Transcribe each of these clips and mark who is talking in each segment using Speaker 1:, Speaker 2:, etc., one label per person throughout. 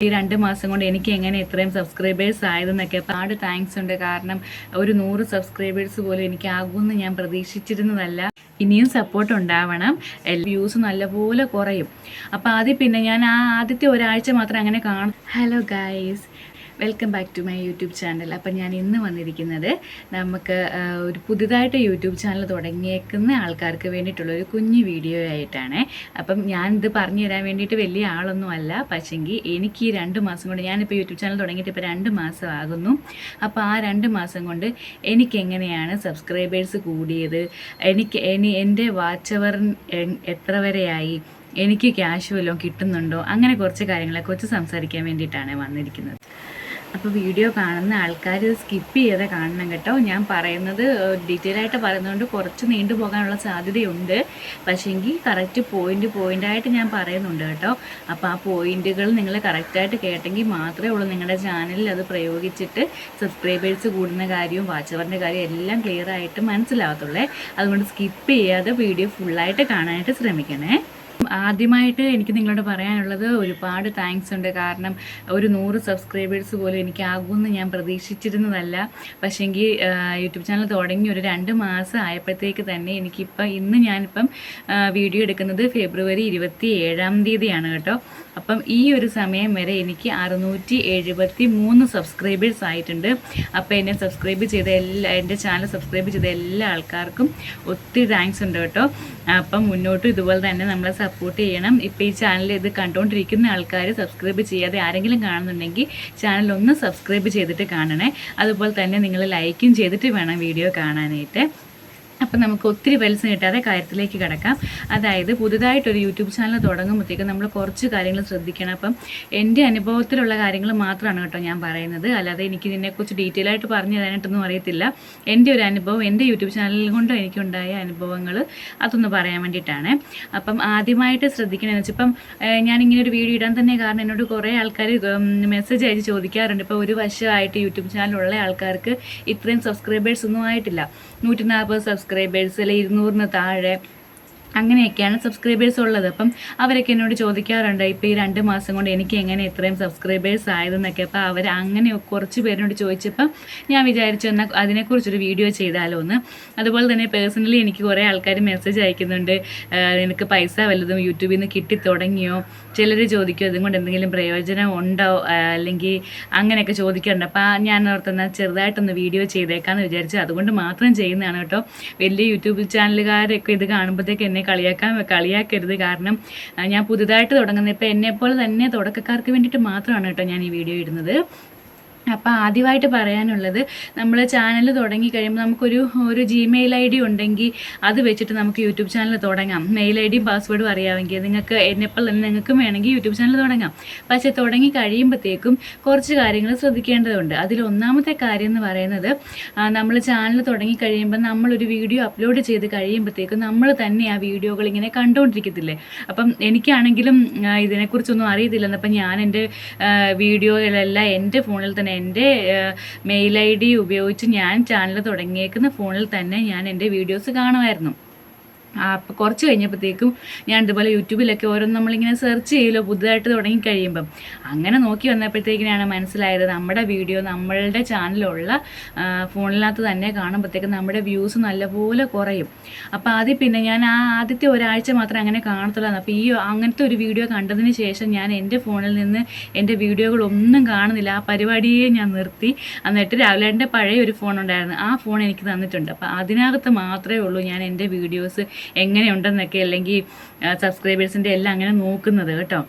Speaker 1: ഈ രണ്ട് മാസം കൊണ്ട് എനിക്ക് എങ്ങനെ ഇത്രയും സബ്സ്ക്രൈബേഴ്സ് ആയതെന്നൊക്കെ ഒരുപാട് താങ്ക്സ് ഉണ്ട്. കാരണം ഒരു നൂറ് സബ്സ്ക്രൈബേഴ്സ് പോലും എനിക്ക് ആകുമെന്ന് ഞാൻ പ്രതീക്ഷിച്ചിരുന്നതല്ല. ഇനിയും സപ്പോർട്ട് ഉണ്ടാവണം. വ്യൂസ് നല്ലപോലെ കുറയും. അപ്പോൾ ആദ്യം പിന്നെ ഞാൻ ആ ആദ്യത്തെ ഒരാഴ്ച മാത്രം അങ്ങനെ കാണും. Hello guys welcome back to my YouTube channel അപ്പം ഞാൻ ഇന്ന് വന്നിരിക്കുന്നത് നമുക്ക് ഒരു പുതുതായിട്ട് യൂട്യൂബ് ചാനൽ തുടങ്ങിയേക്കുന്ന ആൾക്കാർക്ക് വേണ്ടിയിട്ടുള്ള ഒരു കുഞ്ഞു വീഡിയോ ആയിട്ടാണ്. അപ്പം ഞാൻ ഇത് പറഞ്ഞു തരാൻ വേണ്ടിയിട്ട് വലിയ ആളൊന്നും അല്ല. പക്ഷെങ്കിൽ എനിക്ക് ഈ രണ്ട് മാസം കൊണ്ട് ഞാനിപ്പോൾ യൂട്യൂബ് ചാനൽ തുടങ്ങിയിട്ട് ഇപ്പോൾ രണ്ട് മാസം ആകുന്നു. അപ്പോൾ ആ രണ്ട് മാസം കൊണ്ട് എനിക്കെങ്ങനെയാണ് സബ്സ്ക്രൈബേഴ്സ് കൂടിയത്? എനിക്ക് ഇനി എന്റെ വാച്ച് അവർ എത്ര വരെയായി? എനിക്ക് ക്യാഷ് വല്ലതും കിട്ടുന്നുണ്ടോ? അങ്ങനെ കുറച്ച് കാര്യങ്ങളെക്കുറിച്ച് സംസാരിക്കാൻ വേണ്ടിയിട്ടാണ് വന്നിരിക്കുന്നത്. അപ്പോൾ വീഡിയോ കാണുന്ന ആൾക്കാർ സ്കിപ്പ് ചെയ്യാതെ കാണണം കേട്ടോ. ഞാൻ പറയുന്നത് ഡീറ്റെയിൽ ആയിട്ട് പറയുന്നതുകൊണ്ട് കുറച്ച് നീണ്ടു പോകാനുള്ള സാധ്യതയുണ്ട്. പക്ഷേങ്കിൽ കറക്റ്റ് പോയിന്റ് പോയിന്റായിട്ട് ഞാൻ പറയുന്നുണ്ട് കേട്ടോ. അപ്പോൾ ആ പോയിന്റുകൾ നിങ്ങൾ കറക്റ്റായിട്ട് കേട്ടെങ്കിൽ മാത്രമേ ഉള്ളൂ നിങ്ങളുടെ ചാനലിൽ അത് പ്രയോഗിച്ചിട്ട് സബ്സ്ക്രൈബേഴ്സ് കൂടുന്ന കാര്യവും വാച്ചവറിന്റെ കാര്യം എല്ലാം ക്ലിയർ ആയിട്ട് മനസ്സിലാവത്തുള്ളേ അതുകൊണ്ട് സ്കിപ്പ് ചെയ്യാതെ വീഡിയോ ഫുള്ളായിട്ട് കാണാനായിട്ട് ശ്രമിക്കണേ. ആദ്യമായിട്ട് എനിക്ക് നിങ്ങളോട് പറയാനുള്ളത് ഒരുപാട് താങ്ക്സ് ഉണ്ട്. കാരണം ഒരു നൂറ് സബ്സ്ക്രൈബേഴ്സ് പോലും എനിക്കാകുമെന്ന് ഞാൻ പ്രതീക്ഷിച്ചിരുന്നതല്ല. പക്ഷേങ്കിൽ യൂട്യൂബ് ചാനൽ തുടങ്ങി ഒരു രണ്ട് മാസം ആയപ്പോഴത്തേക്ക് തന്നെ എനിക്കിപ്പം ഇന്ന് ഞാനിപ്പം വീഡിയോ എടുക്കുന്നത് ഫെബ്രുവരി ഇരുപത്തി ഏഴാം തീയതിയാണ് കേട്ടോ. അപ്പം ഈ ഒരു സമയം വരെ എനിക്ക് അറുന്നൂറ്റി എഴുപത്തി മൂന്ന് സബ്സ്ക്രൈബേഴ്സ് ആയിട്ടുണ്ട്. അപ്പോൾ എന്നെ സബ്സ്ക്രൈബ് ചെയ്ത എല്ലാ എന്റെ ചാനൽ സബ്സ്ക്രൈബ് ചെയ്ത എല്ലാ ആൾക്കാർക്കും ഒത്തിരി താങ്ക്സ് ഉണ്ട് കേട്ടോ. അപ്പം മുന്നോട്ടും ഇതുപോലെ തന്നെ നമ്മളെ സപ്പോർട്ട് ചെയ്യണം. ഇപ്പോൾ ഈ ചാനൽ ഇത് കണ്ടുകൊണ്ടിരിക്കുന്ന ആൾക്കാർ സബ്സ്ക്രൈബ് ചെയ്യാതെ ആരെങ്കിലും കാണുന്നുണ്ടെങ്കിൽ ചാനൽ ഒന്ന് സബ്സ്ക്രൈബ് ചെയ്തിട്ട് കാണണേ. അതുപോലെ തന്നെ നിങ്ങൾ ലൈക്കും ചെയ്തിട്ട് വേണം വീഡിയോ കാണാനായിട്ട്. അപ്പം നമുക്ക് ഒത്തിരി പൈസ കിട്ടാതെ കാര്യത്തിലേക്ക് കിടക്കാം. അതായത് പുതുതായിട്ടൊരു യൂട്യൂബ് ചാനൽ തുടങ്ങുമ്പോഴത്തേക്കും നമ്മൾ കുറച്ച് കാര്യങ്ങൾ ശ്രദ്ധിക്കണം. അപ്പം എന്റെ അനുഭവത്തിലുള്ള കാര്യങ്ങൾ മാത്രമാണ് കേട്ടോ ഞാൻ പറയുന്നത്. അല്ലാതെ എനിക്ക് ഇതിനെക്കുറിച്ച് ഡീറ്റെയിൽ ആയിട്ട് പറഞ്ഞു തരാനായിട്ടൊന്നും അറിയത്തില്ല. എന്റെ ഒരു അനുഭവം എന്റെ യൂട്യൂബ് ചാനലിൽ കൊണ്ട് എനിക്കുണ്ടായ അനുഭവങ്ങൾ അതൊന്ന് പറയാൻ വേണ്ടിയിട്ടാണ്. അപ്പം ആദ്യമായിട്ട് ശ്രദ്ധിക്കണമെന്ന് വെച്ചാൽ ഇപ്പം ഞാനിങ്ങനെ ഒരു വീഡിയോ ഇടാൻ തന്നെ കാരണം എന്നോട് കുറേ ആൾക്കാർ മെസ്സേജ് അയച്ച് ചോദിക്കാറുണ്ട്. ഇപ്പോൾ ഒരു വർഷമായിട്ട് യൂട്യൂബ് ചാനലുള്ള ആൾക്കാർക്ക് ഇത്രയും സബ്സ്ക്രൈബേഴ്സ് ഒന്നും ആയിട്ടില്ല. നൂറ്റി നാൽപ്പത് സബ്സ്ക്രൈബേഴ്സ് അല്ലെങ്കിൽ ഇരുന്നൂറിന് താഴെ അങ്ങനെയൊക്കെയാണ് സബ്സ്ക്രൈബേഴ്സ് ഉള്ളത്. അപ്പം അവരൊക്കെ എന്നോട് ചോദിക്കാറുണ്ട് ഇപ്പോൾ ഈ രണ്ട് മാസം കൊണ്ട് എനിക്ക് എങ്ങനെ ഇത്രയും സബ്സ്ക്രൈബേഴ്സ് ആയതെന്നൊക്കെ അപ്പോൾ അവർ അങ്ങനെ കുറച്ച് പേരിനോട് ചോദിച്ചപ്പോൾ ഞാൻ വിചാരിച്ചു എന്നാൽ അതിനെക്കുറിച്ചൊരു വീഡിയോ ചെയ്താലോ എന്ന്. അതുപോലെ തന്നെ പേഴ്സണലി എനിക്ക് കുറേ ആൾക്കാർ മെസ്സേജ് അയക്കുന്നുണ്ട് നിനക്ക് പൈസ വല്ലതും യൂട്യൂബിൽ നിന്ന് കിട്ടി തുടങ്ങിയോ? ചിലർ ചോദിക്കും അതുകൊണ്ട് എന്തെങ്കിലും പ്രയോജനം ഉണ്ടോ? അല്ലെങ്കിൽ അങ്ങനെയൊക്കെ ചോദിക്കാറുണ്ട്. അപ്പോൾ ഞാൻ ഓർത്തുന്ന ചെറുതായിട്ടൊന്ന് വീഡിയോ ചെയ്തേക്കാമെന്ന് വിചാരിച്ചു. അതുകൊണ്ട് മാത്രം ചെയ്യുന്നതാണ് കേട്ടോ. വലിയ യൂട്യൂബ് ചാനലുകാരൊക്കെ ഇത് കാണുമ്പോഴത്തേക്ക് എന്നെ കളിയാക്കാൻ കളിയാക്കരുത്. കാരണം ഞാൻ പുതുതായിട്ട് തുടങ്ങുന്നത് ഇപ്പോൾ എന്നെപ്പോലെ തന്നെ തുടക്കക്കാർക്ക് വേണ്ടിയിട്ട് മാത്രമാണ് കേട്ടോ ഞാൻ ഈ വീഡിയോ ഇടുന്നത്. അപ്പോൾ ആദ്യമായിട്ട് പറയാനുള്ളത് നമ്മൾ ചാനൽ തുടങ്ങി കഴിയുമ്പോൾ നമുക്കൊരു ഒരു ജിമെയിൽ ഐ ഡി ഉണ്ടെങ്കിൽ അത് വെച്ചിട്ട് നമുക്ക് യൂട്യൂബ് ചാനൽ തുടങ്ങാം. മെയിൽ ഐ ഡിയും പാസ്വേഡും അറിയാമെങ്കിൽ നിങ്ങൾക്ക് എന്നെപ്പോൾ തന്നെ നിങ്ങൾക്കും വേണമെങ്കിൽ യൂട്യൂബ് ചാനൽ തുടങ്ങാം. പക്ഷേ തുടങ്ങി കഴിയുമ്പോഴത്തേക്കും കുറച്ച് കാര്യങ്ങൾ ശ്രദ്ധിക്കേണ്ടതുണ്ട്. അതിൽ ഒന്നാമത്തെ കാര്യം എന്ന് പറയുന്നത് നമ്മൾ ചാനൽ തുടങ്ങി കഴിയുമ്പോൾ നമ്മളൊരു വീഡിയോ അപ്ലോഡ് ചെയ്ത് കഴിയുമ്പോഴത്തേക്കും നമ്മൾ തന്നെ ആ വീഡിയോകൾ ഇങ്ങനെ കണ്ടുകൊണ്ടിരിക്കത്തില്ലേ അപ്പം എനിക്കാണെങ്കിലും ഇതിനെക്കുറിച്ചൊന്നും അറിയത്തില്ലെന്നപ്പം ഞാൻ എന്റെ വീഡിയോകളെല്ലാം എന്റെ ഫോണിൽ തന്നെ എന്റെ മെയിൽ ഐ ഡി ഉപയോഗിച്ച് ഞാൻ ചാനൽ തുടങ്ങിയേക്കുന്ന ഫോണിൽ തന്നെ ഞാൻ എന്റെ വീഡിയോസ് കാണുമായിരുന്നു. അപ്പോൾ കുറച്ച് കഴിഞ്ഞപ്പോഴത്തേക്കും ഞാൻ ഇതുപോലെ യൂട്യൂബിലൊക്കെ ഓരോന്ന് നമ്മളിങ്ങനെ സെർച്ച് ചെയ്യുമല്ലോ പുതുതായിട്ട് തുടങ്ങി കഴിയുമ്പം അങ്ങനെ നോക്കി വന്നപ്പോഴത്തേക്കിനാണ് മനസ്സിലായത് നമ്മുടെ വീഡിയോ നമ്മളുടെ ചാനലുള്ള ഫോണിനകത്ത് തന്നെ കാണുമ്പോഴത്തേക്കും നമ്മുടെ വ്യൂസ് നല്ലപോലെ കുറയും. അപ്പോൾ ആദ്യം പിന്നെ ഞാൻ ആ ആദ്യത്തെ ഒരാഴ്ച മാത്രമേ അങ്ങനെ കാണത്തുള്ളൂ അപ്പോൾ ഈ അങ്ങനത്തെ ഒരു വീഡിയോ കണ്ടതിന് ശേഷം ഞാൻ എന്റെ ഫോണിൽ നിന്ന് എന്റെ വീഡിയോകളൊന്നും കാണുന്നില്ല. ആ പരിപാടിയെ ഞാൻ നിർത്തി. എന്നിട്ട് രാവിലെ എന്റെ പഴയ ഒരു ഫോൺ ഉണ്ടായിരുന്നു. ആ ഫോൺ എനിക്ക് തന്നിട്ടുണ്ട്. അപ്പോൾ അതിനകത്ത് മാത്രമേ ഉള്ളൂ ഞാൻ എന്റെ വീഡിയോസ് എങ്ങനെയുണ്ടെന്നൊക്കെ അല്ലെങ്കിൽ സബ്സ്ക്രൈബേഴ്സിന്റെ എല്ലാം അങ്ങനെ നോക്കുന്നത് കേട്ടോ.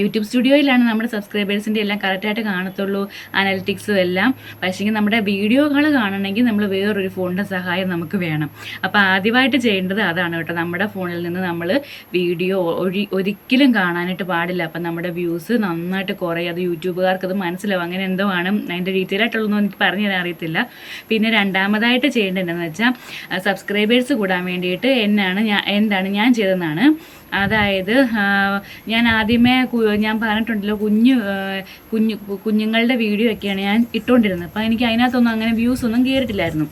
Speaker 1: യൂട്യൂബ് സ്റ്റുഡിയോയിലാണ് നമ്മുടെ സബ്സ്ക്രൈബേഴ്സിന്റെ എല്ലാം കറക്റ്റായിട്ട് കാണത്തുള്ളൂ അനലിറ്റിക്സും എല്ലാം. പക്ഷേ നമ്മുടെ വീഡിയോകൾ കാണണമെങ്കിൽ നമ്മൾ വേറൊരു ഫോണിന്റെ സഹായം നമുക്ക് വേണം. അപ്പോൾ ആദ്യമായിട്ട് ചെയ്യേണ്ടത് അതാണ് കേട്ടോ. നമ്മുടെ ഫോണിൽ നിന്ന് നമ്മൾ വീഡിയോ ഒഴി ഒരിക്കലും കാണാനായിട്ട് പാടില്ല. അപ്പം നമ്മുടെ വ്യൂസ് നന്നായിട്ട് കുറയും. അത് യൂട്യൂബുകാർക്ക് അത് മനസ്സിലാവും. അങ്ങനെ എന്തോ ആണ്. അതിന്റെ ഡീറ്റെയിൽ ആയിട്ടുള്ളതൊന്നും എനിക്ക് പറഞ്ഞു തരാൻ അറിയത്തില്ല. പിന്നെ രണ്ടാമതായിട്ട് ചെയ്യേണ്ടത് എന്താണെന്ന് വെച്ചാൽ സബ്സ്ക്രൈബേഴ്സ് കൂടാൻ വേണ്ടിയിട്ട് എന്നാണ് ഞാൻ എന്താണ് ഞാൻ ചെയ്തതെന്നാണ് അതായത് ഞാൻ ആദ്യമേ ഞാൻ പറഞ്ഞിട്ടുണ്ടല്ലോ കുഞ്ഞു കുഞ്ഞു കുഞ്ഞുങ്ങളുടെ വീഡിയോ ഒക്കെയാണ് ഞാൻ ഇട്ടുകൊണ്ടിരുന്നത് അപ്പോൾ എനിക്ക് അതിനകത്തൊന്നും അങ്ങനെ വ്യൂസ് ഒന്നും കയറിയിട്ടില്ലായിരുന്നു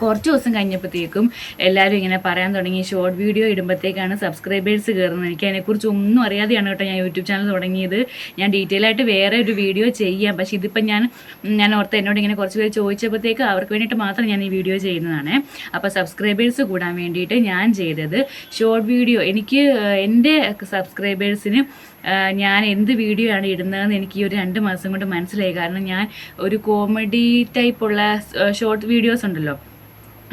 Speaker 1: കുറച്ച് ദിവസം കഴിഞ്ഞപ്പോഴത്തേക്കും എല്ലാവരും ഇങ്ങനെ പറയാൻ തുടങ്ങി ഷോർട്ട് വീഡിയോ ഇടുമ്പോഴത്തേക്കാണ് സബ്സ്ക്രൈബേഴ്സ് കയറുന്നത്. എനിക്ക് അതിനെക്കുറിച്ച് ഒന്നും അറിയാതെയാണ് കേട്ടോ ഞാൻ യൂട്യൂബ് ചാനൽ തുടങ്ങിയത്. ഞാൻ ഡീറ്റെയിൽ ആയിട്ട് വേറെ ഒരു വീഡിയോ ചെയ്യാം. പക്ഷേ ഇതിപ്പോൾ ഞാൻ ഞാൻ ഓർത്ത് എന്നോട് ഇങ്ങനെ കുറച്ച് പേര് ചോദിച്ചപ്പോഴത്തേക്ക് അവർക്ക് വേണ്ടിയിട്ട് മാത്രം ഞാൻ ഈ വീഡിയോ ചെയ്യുന്നതാണ്. അപ്പോൾ സബ്സ്ക്രൈബേഴ്സ് കൂടാൻ വേണ്ടിയിട്ട് ഞാൻ ചെയ്തത് ഷോർട്ട് വീഡിയോ എനിക്ക് എന്റെ സബ്സ്ക്രൈബേഴ്സിന് ഞാൻ എന്ത് വീഡിയോ ആണ് ഇടുന്നതെന്ന് എനിക്ക് ഈ ഒരു രണ്ട് മാസം കൊണ്ട് മനസ്സിലായി. കാരണം ഞാൻ ഒരു കോമഡി ടൈപ്പുള്ള ഷോർട്ട് വീഡിയോസ് ഉണ്ടല്ലോ.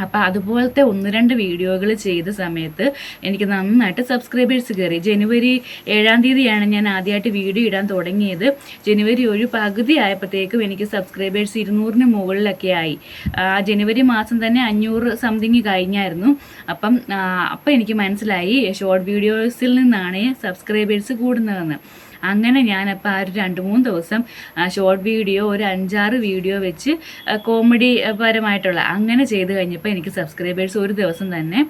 Speaker 1: അപ്പോൾ അതുപോലത്തെ ഒന്ന് രണ്ട് വീഡിയോകൾ ചെയ്ത സമയത്ത് എനിക്ക് നന്നായിട്ട് സബ്സ്ക്രൈബേഴ്സ് കയറി ജനുവരി ഏഴാം തീയതിയാണ് ഞാൻ ആദ്യമായിട്ട് വീഡിയോ ഇടാൻ തുടങ്ങിയത്. ജനുവരി ഒരു പകുതി ആയപ്പോഴത്തേക്കും എനിക്ക് സബ്സ്ക്രൈബേഴ്സ് ഇരുന്നൂറിന് മുകളിലൊക്കെ ആയി. ആ, ജനുവരി മാസം തന്നെ അഞ്ഞൂറ് സംതിങ് കഴിഞ്ഞായിരുന്നു. അപ്പം അപ്പം എനിക്ക് മനസ്സിലായി ഷോർട്ട് വീഡിയോസിൽ നിന്നാണ് സബ്സ്ക്രൈബേഴ്സ് കൂടുന്നതെന്ന്. അങ്ങനെ ഞാനപ്പോൾ ആ ഒരു രണ്ട് മൂന്ന് ദിവസം ഷോർട്ട് വീഡിയോ ഒരു അഞ്ചാറ് വീഡിയോ വെച്ച് കോമഡി പരമായിട്ടുള്ള അങ്ങനെ ചെയ്ത് കഴിഞ്ഞപ്പോൾ എനിക്ക് സബ്സ്ക്രൈബേഴ്സ് ഒരു ദിവസം തന്നെ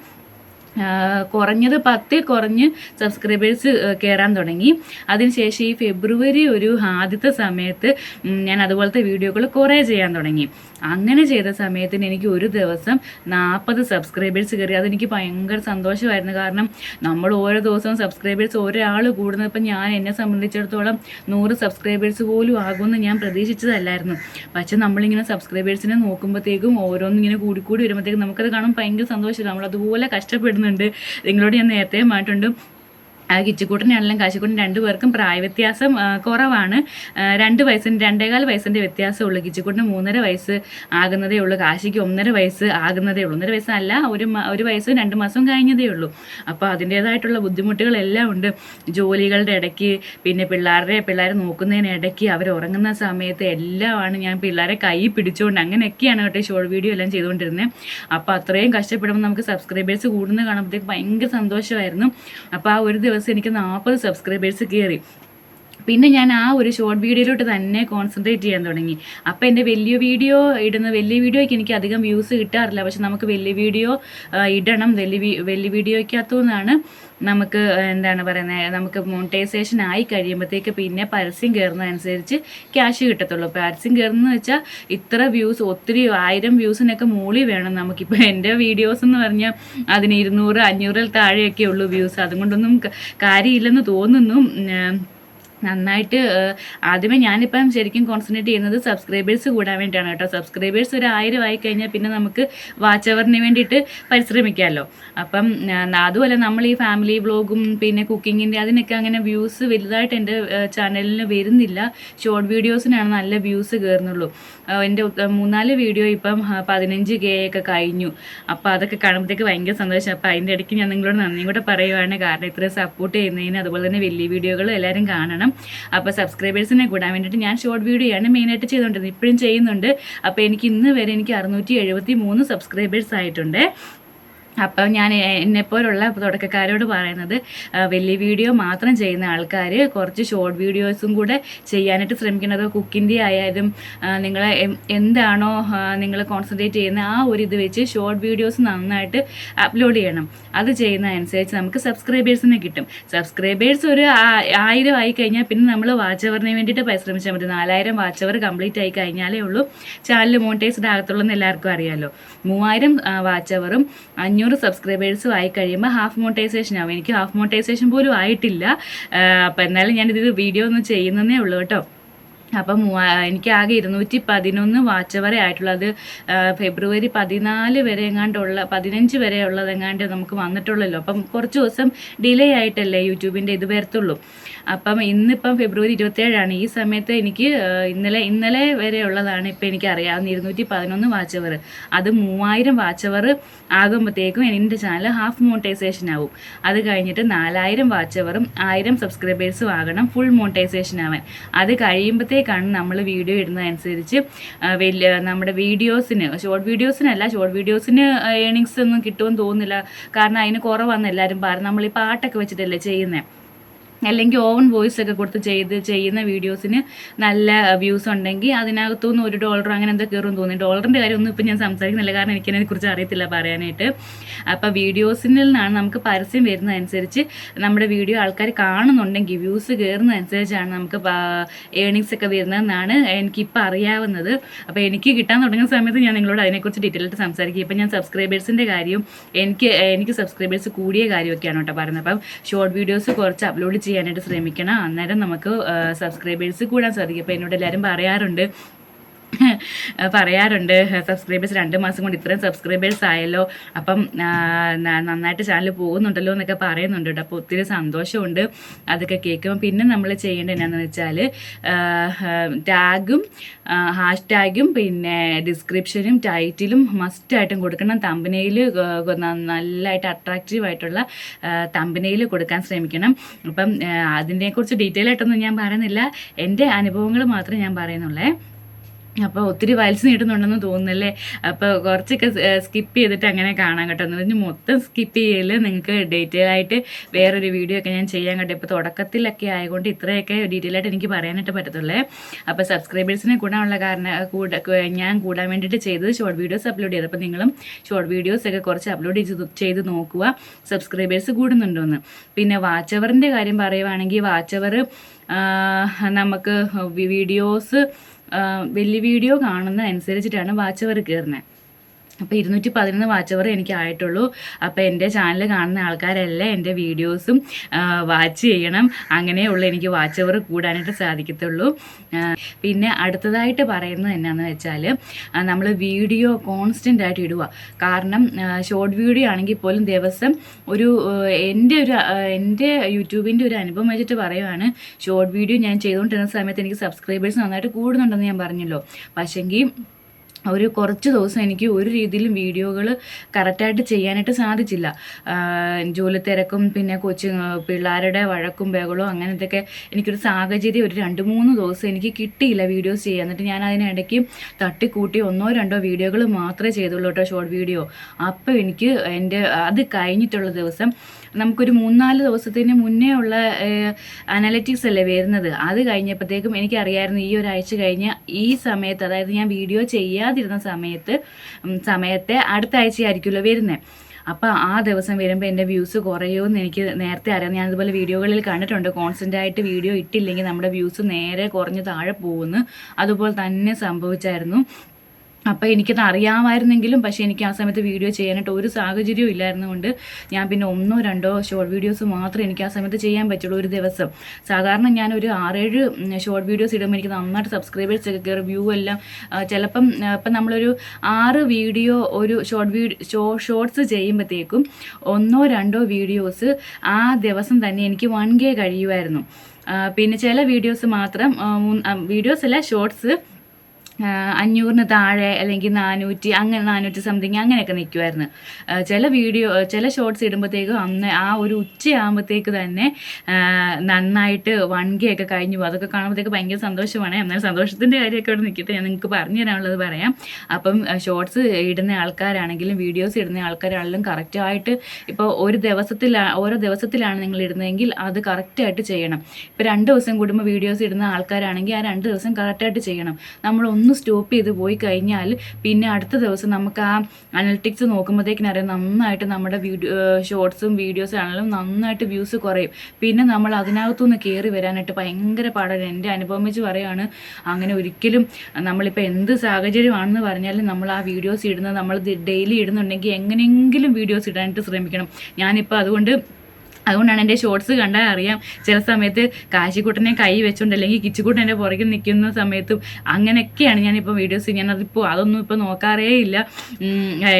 Speaker 1: കുറഞ്ഞത് പത്തിൽ കുറഞ്ഞ് സബ്സ്ക്രൈബേഴ്സ് കയറാൻ തുടങ്ങി. അതിനുശേഷം ഈ ഫെബ്രുവരി ഒരു ആദ്യത്തെ സമയത്ത് ഞാൻ അതുപോലത്തെ വീഡിയോകൾ കുറേ ചെയ്യാൻ തുടങ്ങി. അങ്ങനെ ചെയ്ത സമയത്തിന് എനിക്ക് ഒരു ദിവസം നാൽപ്പത് സബ്സ്ക്രൈബേഴ്സ് കയറി അതെനിക്ക് ഭയങ്കര സന്തോഷമായിരുന്നു. കാരണം നമ്മൾ ഓരോ ദിവസവും സബ്സ്ക്രൈബേഴ്സ് ഒരാൾ കൂടുന്നത് ഇപ്പം ഞാൻ എന്നെ സംബന്ധിച്ചിടത്തോളം നൂറ് സബ്സ്ക്രൈബേഴ്സ് പോലും ആകുമെന്ന് ഞാൻ പ്രതീക്ഷിച്ചതല്ലായിരുന്നു. പക്ഷെ നമ്മളിങ്ങനെ സബ്സ്ക്രൈബേഴ്സിനെ നോക്കുമ്പോഴത്തേക്കും ഓരോന്നിങ്ങനെ കൂടിക്കൂടി വരുമ്പോഴത്തേക്കും നമുക്കത് കാണുമ്പോൾ ഭയങ്കര സന്തോഷമില്ല നമ്മളതുപോലെ കഷ്ടപ്പെടുന്നുണ്ട് നിങ്ങളോട് ഞാൻ നേരത്തെ മാറ്റുണ്ട് കിച്ചുകൂട്ടനാണെങ്കിലും കാശിക്കൂട്ടൻ രണ്ടു പേർക്കും പ്രായവ്യത്യാസം കുറവാണ്. രണ്ട് വയസ്സിന് രണ്ടേകാൽ വയസ്സിന്റെ വ്യത്യാസമേ ഉള്ളൂ. കിച്ചുകൂട്ടിന് മൂന്നര വയസ്സ് ആകുന്നതേ ഉള്ളൂ. കാശിക്ക് ഒന്നര വയസ്സ് ആകുന്നതേ ഉള്ളൂ. ഒന്നര വയസ്സല്ല ഒരു ഒരു വയസ്സ് രണ്ട് മാസം കഴിഞ്ഞതേ ഉള്ളൂ. അപ്പോൾ അതിന്റേതായിട്ടുള്ള ബുദ്ധിമുട്ടുകളെല്ലാം ഉണ്ട്. ജോലികളുടെ ഇടയ്ക്ക് പിന്നെ പിള്ളേരുടെ പിള്ളേരെ നോക്കുന്നതിന് ഇടയ്ക്ക് അവർ ഉറങ്ങുന്ന സമയത്ത് എല്ലാമാണ് ഞാൻ പിള്ളേരെ കൈ പിടിച്ചുകൊണ്ട് അങ്ങനെയൊക്കെയാണ് കേട്ടോ ഷോർട്ട് വീഡിയോ എല്ലാം ചെയ്തുകൊണ്ടിരുന്നത് അപ്പോൾ അത്രയും കഷ്ടപ്പെടുമ്പോൾ നമുക്ക് സബ്സ്ക്രൈബേഴ്സ് കൂടുന്നത് കാണുമ്പോഴത്തേക്ക് ഭയങ്കര സന്തോഷമായിരുന്നു. അപ്പോൾ ആ ഒരു ദിവസം എനിക്ക് നാൽപ്പത് സബ്സ്ക്രൈബേഴ്സ് കയറി പിന്നെ ഞാൻ ആ ഒരു ഷോർട്ട് വീഡിയോയിലോട്ട് തന്നെ കോൺസെൻട്രേറ്റ് ചെയ്യാൻ തുടങ്ങി. അപ്പോൾ എന്റെ വലിയ വീഡിയോ ഇടുന്ന വലിയ വീഡിയോയ്ക്ക് എനിക്ക് അധികം വ്യൂസ് കിട്ടാറില്ല. പക്ഷെ നമുക്ക് വലിയ വീഡിയോ ഇടണം. വലിയ വലിയ വീഡിയോയ്ക്കകത്തു നിന്നാണ് നമുക്ക് എന്താണ് പറയുന്നത് നമുക്ക് മോണിറ്റൈസേഷൻ ആയി കഴിയുമ്പോഴത്തേക്ക് പിന്നെ പരസ്യം കയറുന്നതനുസരിച്ച് ക്യാഷ് കിട്ടത്തുള്ളൂ. പരസ്യം കയറുന്നതെന്ന് വെച്ചാൽ ഇത്ര വ്യൂസ് ഒത്തിരി ആയിരം വ്യൂസിനൊക്കെ മൂളി വേണം നമുക്കിപ്പോൾ എന്റെ വീഡിയോസ് എന്ന് പറഞ്ഞാൽ അതിന് ഇരുന്നൂറ് അഞ്ഞൂറിൽ താഴെയൊക്കെ ഉള്ളൂ വ്യൂസ് അതുകൊണ്ടൊന്നും കാര്യമില്ലെന്ന് തോന്നുന്നു. നന്നായിട്ട് ആദ്യമേ ഞാനിപ്പം ശരിക്കും കോൺസെൻട്രേറ്റ് ചെയ്യുന്നത് സബ്സ്ക്രൈബേഴ്സ് കൂടാൻ വേണ്ടിയിട്ടാണ് കേട്ടോ. സബ്സ്ക്രൈബേഴ്സ് ഒരു ആയിരം ആയി കഴിഞ്ഞാൽ പിന്നെ നമുക്ക് വാച്ച് അവറിന് വേണ്ടിയിട്ട് പരിശ്രമിക്കാമല്ലോ അപ്പം അതുപോലെ നമ്മൾ ഈ ഫാമിലി വ്ളോഗും പിന്നെ കുക്കിങ്ങിന്റെ അതിനൊക്കെ അങ്ങനെ വ്യൂസ് വലുതായിട്ട് എന്റെ ചാനലിന് വരുന്നില്ല. ഷോർട്ട് വീഡിയോസിനാണ് നല്ല വ്യൂസ് കയറുന്നുള്ളൂ എന്റെ മൂന്നാൽ വീഡിയോ ഇപ്പം പതിനഞ്ച് കെ ഒക്കെ കഴിഞ്ഞു. അപ്പോൾ അതൊക്കെ കാണുമ്പോഴത്തേക്ക് ഭയങ്കര സന്തോഷം. അപ്പോൾ അതിന്റെ ഇടയ്ക്ക് ഞാൻ നിങ്ങളോട് നന്ദിയും കൂടെ പറയുവാണ്. കാരണം ഇത്ര സപ്പോർട്ട് ചെയ്യുന്നതിന് അതുപോലെ തന്നെ വലിയ വീഡിയോകൾ എല്ലാവരും കാണണം. അപ്പോൾ സബ്സ്ക്രൈബേഴ്സിനെ കൂടാൻ വേണ്ടിയിട്ട് ഞാൻ ഷോർട്ട് വീഡിയോ ആണ് മെയിനായിട്ട് ചെയ്തുകൊണ്ടിരുന്നത് ഇപ്പോഴും ചെയ്യുന്നുണ്ട്. അപ്പോൾ എനിക്ക് ഇന്ന് വരെ എനിക്ക് അറുന്നൂറ്റി എഴുപത്തി മൂന്ന് സബ്സ്ക്രൈബേഴ്സ് ആയിട്ടുണ്ട്. അപ്പം ഞാൻ എന്നെപ്പോലുള്ള തുടക്കക്കാരോട് പറയുന്നത് വലിയ വീഡിയോ മാത്രം ചെയ്യുന്ന ആൾക്കാർ കുറച്ച് ഷോർട്ട് വീഡിയോസും കൂടെ ചെയ്യാനായിട്ട് ശ്രമിക്കുന്നത് കുക്കിന്റെ ആയാലും നിങ്ങൾ എന്താണോ നിങ്ങൾ കോൺസെൻട്രേറ്റ് ചെയ്യുന്ന ആ ഒരു ഇത് വെച്ച് ഷോർട്ട് വീഡിയോസ് നന്നായിട്ട് അപ്ലോഡ് ചെയ്യണം. അത് ചെയ്യുന്നതനുസരിച്ച് നമുക്ക് സബ്സ്ക്രൈബേഴ്സിനെ കിട്ടും. സബ്സ്ക്രൈബേഴ്സ് ഒരു ആയിരം ആയി കഴിഞ്ഞാൽ പിന്നെ നമ്മൾ വാച്ച് അവറിന് വേണ്ടിയിട്ട് പരിശ്രമിച്ചാൽ മതി. നാലായിരം വാച്ച് അവർ കംപ്ലീറ്റ് ആയി കഴിഞ്ഞാലേ ഉള്ളൂ. ചാനൽ മോണിറ്റൈസ്ഡ് ആകത്തുള്ളൂ എന്ന് എല്ലാവർക്കും അറിയാമല്ലോ മൂവായിരം വാച്ച് അവറും അഞ്ഞൂറ് സബ്സ്ക്രൈബേഴ്സും ആയി കഴിയുമ്പോൾ ഹാഫ് മോണിറ്റൈസേഷൻ ആവും. എനിക്ക് ഹാഫ് മോണിറ്റൈസേഷൻ പോലും ആയിട്ടില്ല. അപ്പോൾ എന്നാലും ഞാനിത് വീഡിയോ ഒന്ന് ചെയ്യുന്നതേ ഉള്ളൂ കേട്ടോ. അപ്പം എനിക്ക് ആകെ ഇരുന്നൂറ്റി പതിനൊന്ന് വാച്ച് വരെ ആയിട്ടുള്ളത് അത് ഫെബ്രുവരി പതിനാല് വരെ എങ്ങാണ്ടുള്ള പതിനഞ്ച് വരെ ഉള്ളത് എങ്ങാണ്ട് നമുക്ക് വന്നിട്ടുള്ളല്ലോ. അപ്പം കുറച്ച് ദിവസം ഡിലേ ആയിട്ടല്ലേ യൂട്യൂബിന്റെ ഇത് വരത്തുള്ളൂ. അപ്പം ഇന്നിപ്പം ഫെബ്രുവരി ഇരുപത്തേഴാണ് ഈ സമയത്ത് എനിക്ക് ഇന്നലെ ഇന്നലെ വരെ ഉള്ളതാണ് ഇപ്പം എനിക്ക് അറിയാവുന്ന ഇരുന്നൂറ്റി പതിനൊന്ന് വാച്ച് അവർ അത് മൂവായിരം വാച്ച് അവർ ആകുമ്പോഴത്തേക്കും എന്റെ ചാനൽ ഹാഫ് മോണിറ്റൈസേഷൻ ആവും. അത് കഴിഞ്ഞിട്ട് നാലായിരം വാച്ച് അവറും ആയിരം സബ്സ്ക്രൈബേഴ്സും ആകണം ഫുൾ മോണിറ്റൈസേഷൻ ആവാൻ. അത് കഴിയുമ്പോഴത്തേക്കാണ് നമ്മൾ വീഡിയോ ഇടുന്നതനുസരിച്ച് വലിയ നമ്മുടെ വീഡിയോസിന് ഷോർട്ട് വീഡിയോസിനല്ല ഷോർട്ട് വീഡിയോസിന് ഏണിങ്സ് ഒന്നും കിട്ടുമെന്ന് തോന്നുന്നില്ല. കാരണം അതിന് കുറവാണെന്ന് എല്ലാവരും പറഞ്ഞു നമ്മൾ ഈ പാട്ടൊക്കെ വെച്ചിട്ടല്ലേ ചെയ്യുന്നത് അല്ലെങ്കിൽ ഓവൻ വോയിസ് ഒക്കെ കൊടുത്ത് ചെയ്ത് ചെയ്യുന്ന വീഡിയോസിന് നല്ല വ്യൂസ് ഉണ്ടെങ്കിൽ അതിനകത്തുനിന്ന് ഒരു ഡോളർ അങ്ങനെ എന്താ കയറും തോന്നി ഡോളറിന്റെ കാര്യമൊന്നും ഇപ്പം ഞാൻ സംസാരിക്കുന്നില്ല. കാരണം എനിക്കതിനെക്കുറിച്ച് അറിയത്തില്ല പറയാനായിട്ട്. അപ്പോൾ വീഡിയോസിൽ നിന്നാണ് നമുക്ക് പരസ്യം വരുന്നതനുസരിച്ച് നമ്മുടെ വീഡിയോ ആൾക്കാർ കാണുന്നുണ്ടെങ്കിൽ വ്യൂസ് കയറുന്നതനുസരിച്ചാണ് നമുക്ക് ഏണിങ്സ് ഒക്കെ വരുന്നതെന്നാണ് എനിക്കിപ്പോൾ അറിയാവുന്നത്. അപ്പോൾ എനിക്ക് കിട്ടാൻ തുടങ്ങുന്ന സമയത്ത് ഞാൻ നിങ്ങളോട് അതിനെക്കുറിച്ച് ഡീറ്റെയിൽ ആയിട്ട് സംസാരിക്കും. ഇപ്പം ഞാൻ സബ്സ്ക്രൈബേഴ്സിന്റെ കാര്യം എനിക്ക് എനിക്ക് സബ്സ്ക്രൈബേഴ്സ് കൂടിയ കാര്യമൊക്കെയാണ് കേട്ടോ പറയുന്നത്. അപ്പം ഷോർട്ട് വീഡിയോസ് കുറച്ച് അപ്ലോഡ് ചെയ്യാനായിട്ട് ശ്രമിക്കണം. അന്നേരം നമുക്ക് സബ്സ്ക്രൈബേഴ്സ് കൂടാൻ സാധിക്കും. അപ്പോൾ എന്നോട് എല്ലാവരും പറയാറുണ്ട് പറയാറുണ്ട്. സബ്സ്ക്രൈബേഴ്സ് രണ്ട് മാസം കൊണ്ട് ഇത്രയും സബ്സ്ക്രൈബേഴ്സ് ആയല്ലോ. അപ്പം നന്നായിട്ട് ചാനൽ പോകുന്നുണ്ടല്ലോ എന്നൊക്കെ പറയുന്നുണ്ട് കേട്ടോ. അപ്പോൾ ഒത്തിരി സന്തോഷമുണ്ട് അതൊക്കെ കേൾക്കുമ്പോൾ പിന്നെ നമ്മൾ ചെയ്യേണ്ടത് എന്നാന്ന് വെച്ചാൽ ടാഗും ഹാഷ് ടാഗും പിന്നെ ഡിസ്ക്രിപ്ഷനും ടൈറ്റിലും മസ്റ്റായിട്ടും കൊടുക്കണം. തമ്പനയിൽ നല്ലതായിട്ട് അട്രാക്റ്റീവ് ആയിട്ടുള്ള തമ്പനയിൽ കൊടുക്കാൻ ശ്രമിക്കണം. അപ്പം അതിനെക്കുറിച്ച് ഡീറ്റെയിൽ ആയിട്ടൊന്നും ഞാൻ പറയുന്നില്ല. എന്റെ അനുഭവങ്ങൾ മാത്രമേ ഞാൻ പറയുന്നുള്ളേ. അപ്പോൾ ഒത്തിരി വലിച്ചു നീട്ടുന്നുണ്ടെന്ന് തോന്നുന്നല്ലേ? അപ്പോൾ കുറച്ചൊക്കെ സ്കിപ്പ് ചെയ്തിട്ട് അങ്ങനെ കാണാൻ കേട്ടോ. എന്ന് പറഞ്ഞ് മൊത്തം സ്കിപ്പ് ചെയ്യൽ നിങ്ങൾക്ക് ഡീറ്റെയിൽ ആയിട്ട് വേറൊരു വീഡിയോ ഒക്കെ ഞാൻ ചെയ്യാൻ കേട്ടോ. ഇപ്പോൾ തുടക്കത്തിലൊക്കെ ആയതുകൊണ്ട് ഇത്രയൊക്കെ ഡീറ്റെയിൽ ആയിട്ട് എനിക്ക് പറയാനായിട്ട് പറ്റത്തുള്ളേ. അപ്പോൾ സബ്സ്ക്രൈബേഴ്സിനെ കൂടാനുള്ള കാരണം ഞാൻ കൂടാൻ വേണ്ടിയിട്ട് ചെയ്തത് ഷോർട്ട് വീഡിയോസ് അപ്ലോഡ് ചെയ്തത്. അപ്പോൾ നിങ്ങളും ഷോർട്ട് വീഡിയോസ് ഒക്കെ കുറച്ച് അപ്ലോഡ് ചെയ്ത് ചെയ്ത് നോക്കുക. സബ്സ്ക്രൈബേഴ്സ് കൂടുന്നുണ്ടോയെന്ന് പിന്നെ വാച്ച് അവറിന്റെ കാര്യം പറയുവാണെങ്കിൽ വാച്ച് അവർ നമുക്ക് വീഡിയോസ് വലിയ വീഡിയോ കാണുന്ന അനുസരിച്ചിട്ടാണ് വാച്ച് അവർ കയറുന്നത്. അപ്പോൾ ഇരുന്നൂറ്റി പതിനൊന്ന് വാച്ച് അവർ എനിക്ക് ആയിട്ടുള്ളൂ. അപ്പോൾ എന്റെ ചാനൽ കാണുന്ന ആൾക്കാരെല്ലാം എന്റെ വീഡിയോസും വാച്ച് ചെയ്യണം. അങ്ങനെയുള്ള എനിക്ക് വാച്ച് അവർ കൂടാനായിട്ട് സാധിക്കത്തുള്ളൂ. പിന്നെ അടുത്തതായിട്ട് പറയുന്നത് എന്നാന്ന് വെച്ചാൽ നമ്മൾ വീഡിയോ കോൺസ്റ്റന്റ് ആയിട്ട് ഇടുക കാരണം ഷോർട്ട് വീഡിയോ ആണെങ്കിൽ പോലും ദിവസം ഒരു എന്റെ ഒരു എന്റെ യൂട്യൂബിന്റെ ഒരു അനുഭവം വെച്ചിട്ട് പറയുവാണ് ഷോർട്ട് വീഡിയോ ഞാൻ ചെയ്തുകൊണ്ടിരുന്ന സമയത്ത് എനിക്ക് സബ്സ്ക്രൈബേഴ്സ് നന്നായിട്ട് കൂടുന്നുണ്ടെന്ന് ഞാൻ പറഞ്ഞല്ലോ. പക്ഷേങ്കിൽ ഒരു കുറച്ച് ദിവസം എനിക്ക് ഒരു രീതിയിലും വീഡിയോകൾ കറക്റ്റായിട്ട് ചെയ്യാനായിട്ട് സാധിച്ചില്ല. ജോലി തിരക്കും പിന്നെ കൊച്ചു പിള്ളേരുടെ വഴക്കും ബഹളവും അങ്ങനത്തെയൊക്കെ എനിക്കൊരു സാഹചര്യം ഒരു രണ്ട് മൂന്ന് ദിവസം എനിക്ക് കിട്ടിയില്ല വീഡിയോസ് ചെയ്യാൻ. എന്നിട്ട് ഞാൻ അതിനിടയ്ക്ക് തട്ടിക്കൂട്ടി ഒന്നോ രണ്ടോ വീഡിയോകൾ മാത്രമേ ചെയ്തുള്ളൂ കേട്ടോ ഷോർട്ട് വീഡിയോ. അപ്പോൾ എനിക്ക് എന്റെ അത് കഴിഞ്ഞിട്ടുള്ള ദിവസം നമുക്കൊരു മൂന്നാൽ ദിവസത്തിന് മുന്നേ ഉള്ള അനാലിറ്റിക്സ് അല്ലേ വരുന്നത്? അത് കഴിഞ്ഞപ്പോഴത്തേക്കും എനിക്കറിയായിരുന്നു ഈ ഒരാഴ്ച കഴിഞ്ഞ് ഈ സമയത്ത് അതായത് ഞാൻ വീഡിയോ ചെയ്യാതിരുന്ന സമയത്ത് സമയത്തെ അടുത്ത ആഴ്ചയായിരിക്കുമല്ലോ വരുന്നത് അപ്പോൾ ആ ദിവസം വരുമ്പോൾ എന്റെ വ്യൂസ് കുറയുമെന്ന് എനിക്ക് നേരത്തെ അറിയാം. ഞാൻ അതുപോലെ വീഡിയോകളിൽ കണ്ടിട്ടുണ്ട്. കോൺസ്റ്റന്റ് ആയിട്ട് വീഡിയോ ഇട്ടില്ലെങ്കിൽ നമ്മുടെ വ്യൂസ് നേരെ കുറഞ്ഞ് താഴെ പോകുന്നു. അതുപോലെ തന്നെ സംഭവിച്ചായിരുന്നു. അപ്പോൾ എനിക്കത് അറിയാമായിരുന്നെങ്കിലും പക്ഷേ എനിക്ക് ആ സമയത്ത് വീഡിയോ ചെയ്യാനായിട്ട് ഒരു സാഹചര്യവും ഇല്ലായിരുന്നുകൊണ്ട് ഞാൻ പിന്നെ ഒന്നോ രണ്ടോ ഷോർട്ട് വീഡിയോസ് മാത്രമേ എനിക്ക് ആ സമയത്ത് ചെയ്യാൻ പറ്റുള്ളൂ ഒരു ദിവസം. സാധാരണ ഞാൻ ഒരു ആറേഴ് ഷോർട്ട് വീഡിയോസ് ഇടുമ്പോൾ എനിക്ക് നന്നായിട്ട് സബ്സ്ക്രൈബേഴ്സ് ഒക്കെ കയറി വ്യൂ എല്ലാം ചിലപ്പം ഇപ്പം നമ്മളൊരു ആറ് വീഡിയോ ഒരു ഷോർട്ട് വീഡിയോ ഷോർട്സ് ചെയ്യുമ്പോഴത്തേക്കും ഒന്നോ രണ്ടോ വീഡിയോസ് ആ ദിവസം തന്നെ എനിക്ക് വൺ കെ കഴിയുമായിരുന്നു. പിന്നെ ചില വീഡിയോസ് മാത്രം വീഡിയോസ് അല്ല ഷോർട്സ് അഞ്ഞൂറിന് താഴെ അല്ലെങ്കിൽ നാനൂറ്റി അങ്ങനെ നാനൂറ്റി സംതിങ് അങ്ങനെയൊക്കെ നിൽക്കുമായിരുന്നു ചില വീഡിയോ ചില ഷോർട്സ് ഇടുമ്പോഴത്തേക്കും അന്ന് ആ ഒരു ഉച്ചയാകുമ്പോഴത്തേക്ക് തന്നെ നന്നായിട്ട് വൺ കെ ഒക്കെ കഴിഞ്ഞു പോകും അതൊക്കെ കാണുമ്പോഴത്തേക്ക് ഭയങ്കര സന്തോഷമാണ്. എന്നാൽ സന്തോഷത്തിന്റെ കാര്യമൊക്കെ അവിടെ നിൽക്കട്ടെ ഞാൻ നിങ്ങൾക്ക് പറഞ്ഞു തരാനുള്ളത് പറയാം. അപ്പം ഷോർട്സ് ഇടുന്ന ആൾക്കാരാണെങ്കിലും വീഡിയോസ് ഇടുന്ന ആൾക്കാരാണെങ്കിലും കറക്റ്റായിട്ട് ഇപ്പോൾ ഒരു ദിവസത്തിലാണ് ഓരോ ദിവസത്തിലാണ് നിങ്ങൾ ഇടുന്നതെങ്കിൽ അത് കറക്റ്റായിട്ട് ചെയ്യണം. ഇപ്പോൾ രണ്ട് ദിവസം കൂടുമ്പോൾ വീഡിയോസ് ഇടുന്ന ആൾക്കാരാണെങ്കിൽ ആ രണ്ട് ദിവസം കറക്റ്റായിട്ട് ചെയ്യണം. നമ്മൾ ഒന്ന് സ്റ്റോപ്പ് ചെയ്ത് പോയി കഴിഞ്ഞാൽ പിന്നെ അടുത്ത ദിവസം നമുക്ക് ആ അനലിറ്റിക്സ് നോക്കുമ്പോഴത്തേക്കിന് അറിയാം നന്നായിട്ട് നമ്മുടെ വീഡിയോ ഷോർട്സും വീഡിയോസും ആണെങ്കിലും നന്നായിട്ട് വ്യൂസ് കുറയും. പിന്നെ നമ്മൾ അതിനകത്തുനിന്ന് കയറി വരാനായിട്ട് ഭയങ്കര പാടാണ്. എന്റെ അനുഭവം വെച്ച് പറയുകയാണ് അങ്ങനെ ഒരിക്കലും നമ്മളിപ്പോൾ എന്ത് സാഹചര്യമാണെന്ന് പറഞ്ഞാലും നമ്മൾ ആ വീഡിയോസ് ഇടുന്നത് നമ്മൾ ഡെയിലി ഇടുന്നുണ്ടെങ്കിൽ എങ്ങനെയെങ്കിലും വീഡിയോസ് ഇടാനായിട്ട് ശ്രമിക്കണം. ഞാനിപ്പോൾ അതുകൊണ്ട് അതുകൊണ്ടാണ് എന്റെ ഷോർട്സ് കണ്ടാൽ അറിയാം. ചില സമയത്ത് കാശിക്കുട്ടനെ കൈ വെച്ചുകൊണ്ട് അല്ലെങ്കിൽ കിച്ചുക്കുട്ടൻ എന്റെ പുറകിൽ നിൽക്കുന്ന സമയത്തും അങ്ങനെയൊക്കെയാണ് ഞാനിപ്പോൾ വീഡിയോസ് ഞാൻ അതിപ്പോൾ അതൊന്നും ഇപ്പോൾ നോക്കാറേ ഇല്ല.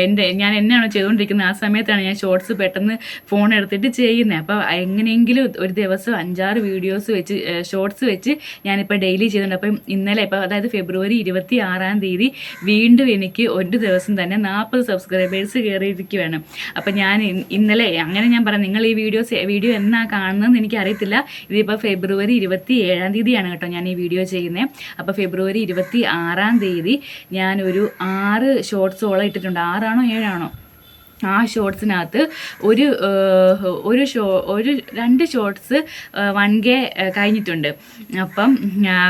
Speaker 1: എന്റെ ഞാൻ എന്നാണോ ചെയ്തുകൊണ്ടിരിക്കുന്നത്? ആ സമയത്താണ് ഞാൻ ഷോർട്സ് പെട്ടെന്ന് ഫോൺ എടുത്തിട്ട് ചെയ്യുന്നത്. അപ്പോൾ എങ്ങനെയെങ്കിലും ഒരു ദിവസം അഞ്ചാറ് വീഡിയോസ് വെച്ച് ഷോർട്സ് വെച്ച് ഞാനിപ്പോൾ ഡെയിലി ചെയ്യുന്നുണ്ട്. അപ്പം ഇന്നലെ ഇപ്പോൾ അതായത് ഫെബ്രുവരി ഇരുപത്തി ആറാം തീയതി വീണ്ടും എനിക്ക് ഒരു ദിവസം തന്നെ നാൽപ്പത് സബ്സ്ക്രൈബേഴ്സ് കയറിയിരിക്കുകയാണ് അപ്പം ഞാൻ ഇന്നലെ അങ്ങനെ ഞാൻ പറഞ്ഞു നിങ്ങൾ ഈ വീഡിയോസ് വീഡിയോ എന്നാ കാണുന്നതെന്ന് എനിക്കറിയത്തില്ല. ഇതിപ്പോൾ ഫെബ്രുവരി ഇരുപത്തി ഏഴാം തീയതിയാണ് കേട്ടോ ഞാൻ ഈ വീഡിയോ ചെയ്യുന്നത് അപ്പോൾ ഫെബ്രുവരി ഇരുപത്തി ആറാം തീയതി ഞാനൊരു ആറ് ഷോർട്സോളം ഇട്ടിട്ടുണ്ട്. ആറാണോ ഏഴാണോ? ആ ഷോർട്സിനകത്ത് ഒരു ഒരു ഷോ ഒരു രണ്ട് ഷോർട്സ് വൺ കെ കഴിഞ്ഞിട്ടുണ്ട്. അപ്പം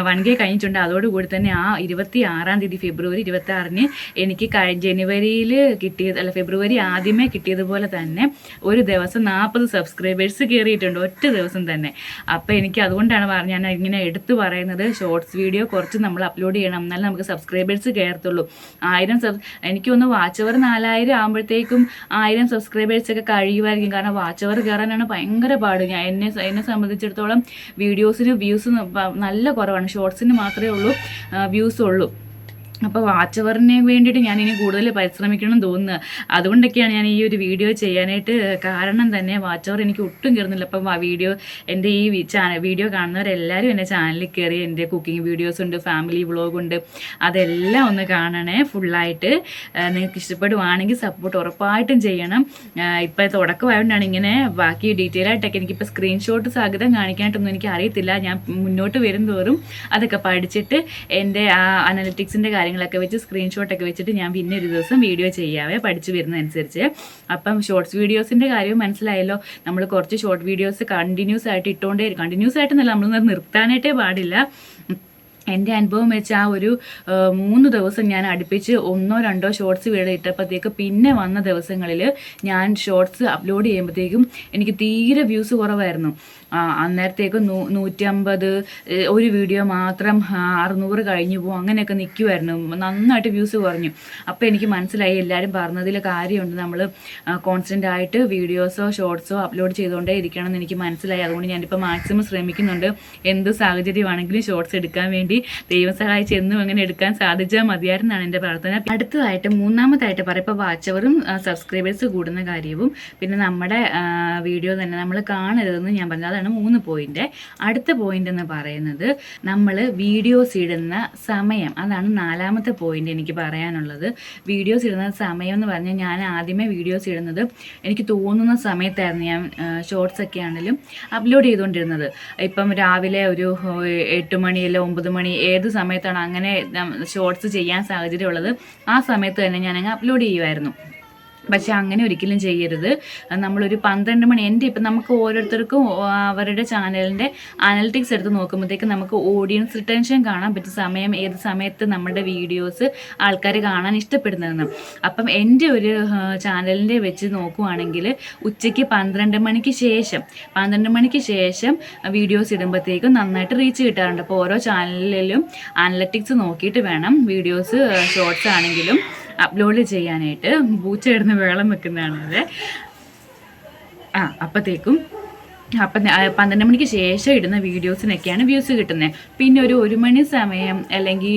Speaker 1: വൺ കെ കഴിഞ്ഞിട്ടുണ്ട്. അതോടുകൂടി തന്നെ ആ ഇരുപത്തി ആറാം തീയതി ഫെബ്രുവരി ഇരുപത്തി ആറിന് എനിക്ക് ജനുവരിയിൽ കിട്ടിയത് അല്ല ഫെബ്രുവരി ആദ്യമേ കിട്ടിയതുപോലെ തന്നെ ഒരു ദിവസം നാൽപ്പത് സബ്സ്ക്രൈബേഴ്സ് കയറിയിട്ടുണ്ട് ഒറ്റ ദിവസം തന്നെ. അപ്പോൾ എനിക്ക് അതുകൊണ്ടാണ് പറഞ്ഞ ഞാൻ ഇങ്ങനെ എടുത്തു പറയുന്നത്. ഷോർട്സ് വീഡിയോ കുറച്ച് നമ്മൾ അപ്ലോഡ് ചെയ്യണം. എന്നാലും നമുക്ക് സബ്സ്ക്രൈബേഴ്സ് കയറത്തുള്ളൂ. ആയിരം സബ് എനിക്കൊന്ന് വാച്ച് അവർ നാലായിരം ആകുമ്പോഴത്തേക്കും ആയിരം സബ്സ്ക്രൈബേഴ്സൊക്കെ കഴിയുമായിരിക്കും കാരണം വാച്ച് അവർ കയറാനാണ് ഭയങ്കര പാട്. ഞാൻ എന്നെ എന്നെ സംബന്ധിച്ചിടത്തോളം വീഡിയോസിന് വ്യൂസ് നല്ല കുറവാണ്. ഷോർട്സിന് മാത്രമേ ഉള്ളൂ വ്യൂസ് ഉള്ളൂ. അപ്പോൾ വാച്ച് അവറിന് വേണ്ടിയിട്ട് ഞാൻ ഇനി കൂടുതൽ പരിശ്രമിക്കണം തോന്നുന്നത് അതുകൊണ്ടൊക്കെയാണ് ഞാൻ ഈ ഒരു വീഡിയോ ചെയ്യാനായിട്ട് കാരണം തന്നെ വാച്ച് എനിക്ക് ഒട്ടും കയറുന്നില്ല അപ്പം ആ വീഡിയോ എന്റെ ഈ ചാനൽ വീഡിയോ കാണുന്നവരെല്ലാവരും എന്റെ ചാനലിൽ കയറി എന്റെ കുക്കിംഗ് വീഡിയോസ് ഉണ്ട് ഫാമിലി വ്ളോഗ് ഉണ്ട്. അതെല്ലാം ഒന്ന് കാണണേ ഫുള്ളായിട്ട് നിങ്ങൾക്ക് ഇഷ്ടപ്പെടുവാണെങ്കിൽ സപ്പോർട്ട് ഉറപ്പായിട്ടും ചെയ്യണം. ഇപ്പോൾ തുടക്കമായതുകൊണ്ടാണ് ഇങ്ങനെ ബാക്കി ഡീറ്റെയിൽ ആയിട്ടൊക്കെ എനിക്കിപ്പോൾ സ്ക്രീൻഷോട്ട് സഹിതം കാണിക്കാനായിട്ടൊന്നും എനിക്ക് അറിയത്തില്ല ഞാൻ മുന്നോട്ട് വരും തോറും അതൊക്കെ പഠിച്ചിട്ട് എന്റെ ആ അനലിറ്റിക്സിന്റെ കാര്യങ്ങളൊക്കെ വെച്ച് സ്ക്രീൻഷോട്ടൊക്കെ വെച്ചിട്ട് ഞാൻ പിന്നെ ഒരു ദിവസം വീഡിയോ ചെയ്യാവേ പഠിച്ചു വരുന്നതനുസരിച്ച്. അപ്പം ഷോർട്സ് വീഡിയോസിന്റെ കാര്യവും മനസ്സിലായല്ലോ. നമ്മൾ കുറച്ച് ഷോർട്ട് വീഡിയോസ് കണ്ടിന്യൂസ് ആയിട്ട് ഇട്ടുകൊണ്ടേ കണ്ടിന്യൂസ് ആയിട്ടൊന്നല്ല നമ്മൾ നിർത്താനായിട്ടേ പാടില്ല. എന്റെ അനുഭവം വെച്ച് ആ ഒരു മൂന്ന് ദിവസം ഞാൻ അടുപ്പിച്ച് ഒന്നോ രണ്ടോ ഷോർട്സ് വീഡിയോ ഇട്ടപ്പോഴത്തേക്ക് പിന്നെ വന്ന ദിവസങ്ങളിൽ ഞാൻ ഷോർട്സ് അപ്ലോഡ് ചെയ്യുമ്പോഴത്തേക്കും എനിക്ക് തീരെ വ്യൂസ് കുറവായിരുന്നു. അന്നേരത്തേക്ക് നൂറ്റമ്പത് ഒരു വീഡിയോ മാത്രം അറുന്നൂറ് കഴിഞ്ഞു പോകും അങ്ങനെയൊക്കെ നിൽക്കുമായിരുന്നു നന്നായിട്ട് വ്യൂസ് കുറഞ്ഞു. അപ്പോൾ എനിക്ക് മനസ്സിലായി എല്ലാവരും പറഞ്ഞതിൽ കാര്യമുണ്ട്. നമ്മൾ കോൺസ്റ്റന്റ് ആയിട്ട് വീഡിയോസോ ഷോർട്സോ അപ്ലോഡ് ചെയ്തുകൊണ്ടേ ഇരിക്കണം എന്ന് എനിക്ക് മനസ്സിലായി. അതുകൊണ്ട് ഞാനിപ്പോൾ മാക്സിമം ശ്രമിക്കുന്നുണ്ട്. എന്ത് സാഹചര്യമാണെങ്കിലും ഷോർട്സ് എടുക്കാൻ വേണ്ടി ദൈവം സഹായിച്ച് എന്നും അങ്ങനെ എടുക്കാൻ സാധിച്ചാൽ മതിയായിരുന്നാണ് എന്റെ പ്രാർത്ഥന. അടുത്തതായിട്ട് മൂന്നാമതായിട്ട് പറയാം ഇപ്പോൾ വാച്ചവറും സബ്സ്ക്രൈബേഴ്സ് കൂടുന്ന കാര്യവും പിന്നെ നമ്മുടെ വീഡിയോ തന്നെ നമ്മൾ കാണരുതെന്ന് ഞാൻ പറഞ്ഞത്. അതാണ് മൂന്ന് പോയിന്റ് അടുത്ത പോയിന്റ് എന്ന് പറയുന്നത് നമ്മൾ വീഡിയോസ് ഇടുന്ന സമയം. അതാണ് നാലാമത്തെ പോയിന്റ് എനിക്ക് പറയാനുള്ളത്. വീഡിയോസ് ഇടുന്ന സമയം എന്ന് പറഞ്ഞാൽ ഞാൻ ആദ്യമേ വീഡിയോസ് ഇടുന്നത് എനിക്ക് തോന്നുന്ന സമയത്തായിരുന്നു ഞാൻ ഷോർട്സ് ഒക്കെ ആണെങ്കിലും അപ്ലോഡ് ചെയ്തുകൊണ്ടിരുന്നത്. ഇപ്പം രാവിലെ ഒരു എട്ട് മണി അല്ല ഒമ്പത് മണി ഏത് സമയത്താണ് അങ്ങനെ ഷോർട്സ് ചെയ്യാൻ സാഹചര്യമുള്ളത് ആ സമയത്ത് തന്നെ ഞാൻ അങ്ങ് അപ്ലോഡ് ചെയ്യുമായിരുന്നു പക്ഷെ അങ്ങനെ ഒരിക്കലും ചെയ്യരുത്. നമ്മളൊരു പന്ത്രണ്ട് മണി എന്റെ ഇപ്പം നമുക്ക് ഓരോരുത്തർക്കും അവരുടെ ചാനലിന്റെ അനലിറ്റിക്സ് എടുത്ത് നോക്കുമ്പോഴത്തേക്ക് നമുക്ക് ഓഡിയൻസ് റിട്ടൻഷൻ കാണാൻ പറ്റും സമയം ഏത് സമയത്ത് നമ്മുടെ വീഡിയോസ് ആൾക്കാർ കാണാൻ ഇഷ്ടപ്പെടുന്നതെന്ന്. അപ്പം എന്റെ ഒരു ചാനലിന്റെ വെച്ച് നോക്കുവാണെങ്കിൽ ഉച്ചയ്ക്ക് പന്ത്രണ്ട് മണിക്ക് ശേഷം പന്ത്രണ്ട് മണിക്ക് ശേഷം വീഡിയോസ് ഇടുമ്പോഴത്തേക്കും നന്നായിട്ട് റീച്ച് കിട്ടാറുണ്ട്. അപ്പോൾ ഓരോ ചാനലിലും അനലറ്റിക്സ് നോക്കിയിട്ട് വേണം വീഡിയോസ് ഷോർട്സ് ആണെങ്കിലും അപ്ലോഡ് ചെയ്യാനായിട്ട് പൂച്ച ഇടുന്ന വെള്ളം വെക്കുന്നതാണത്. ആ അപ്പോഴത്തേക്കും അപ്പം പന്ത്രണ്ട് മണിക്ക് ശേഷം ഇടുന്ന വീഡിയോസിനൊക്കെയാണ് വ്യൂസ് കിട്ടുന്നത് പിന്നെ ഒരു ഒരു മണി സമയം അല്ലെങ്കിൽ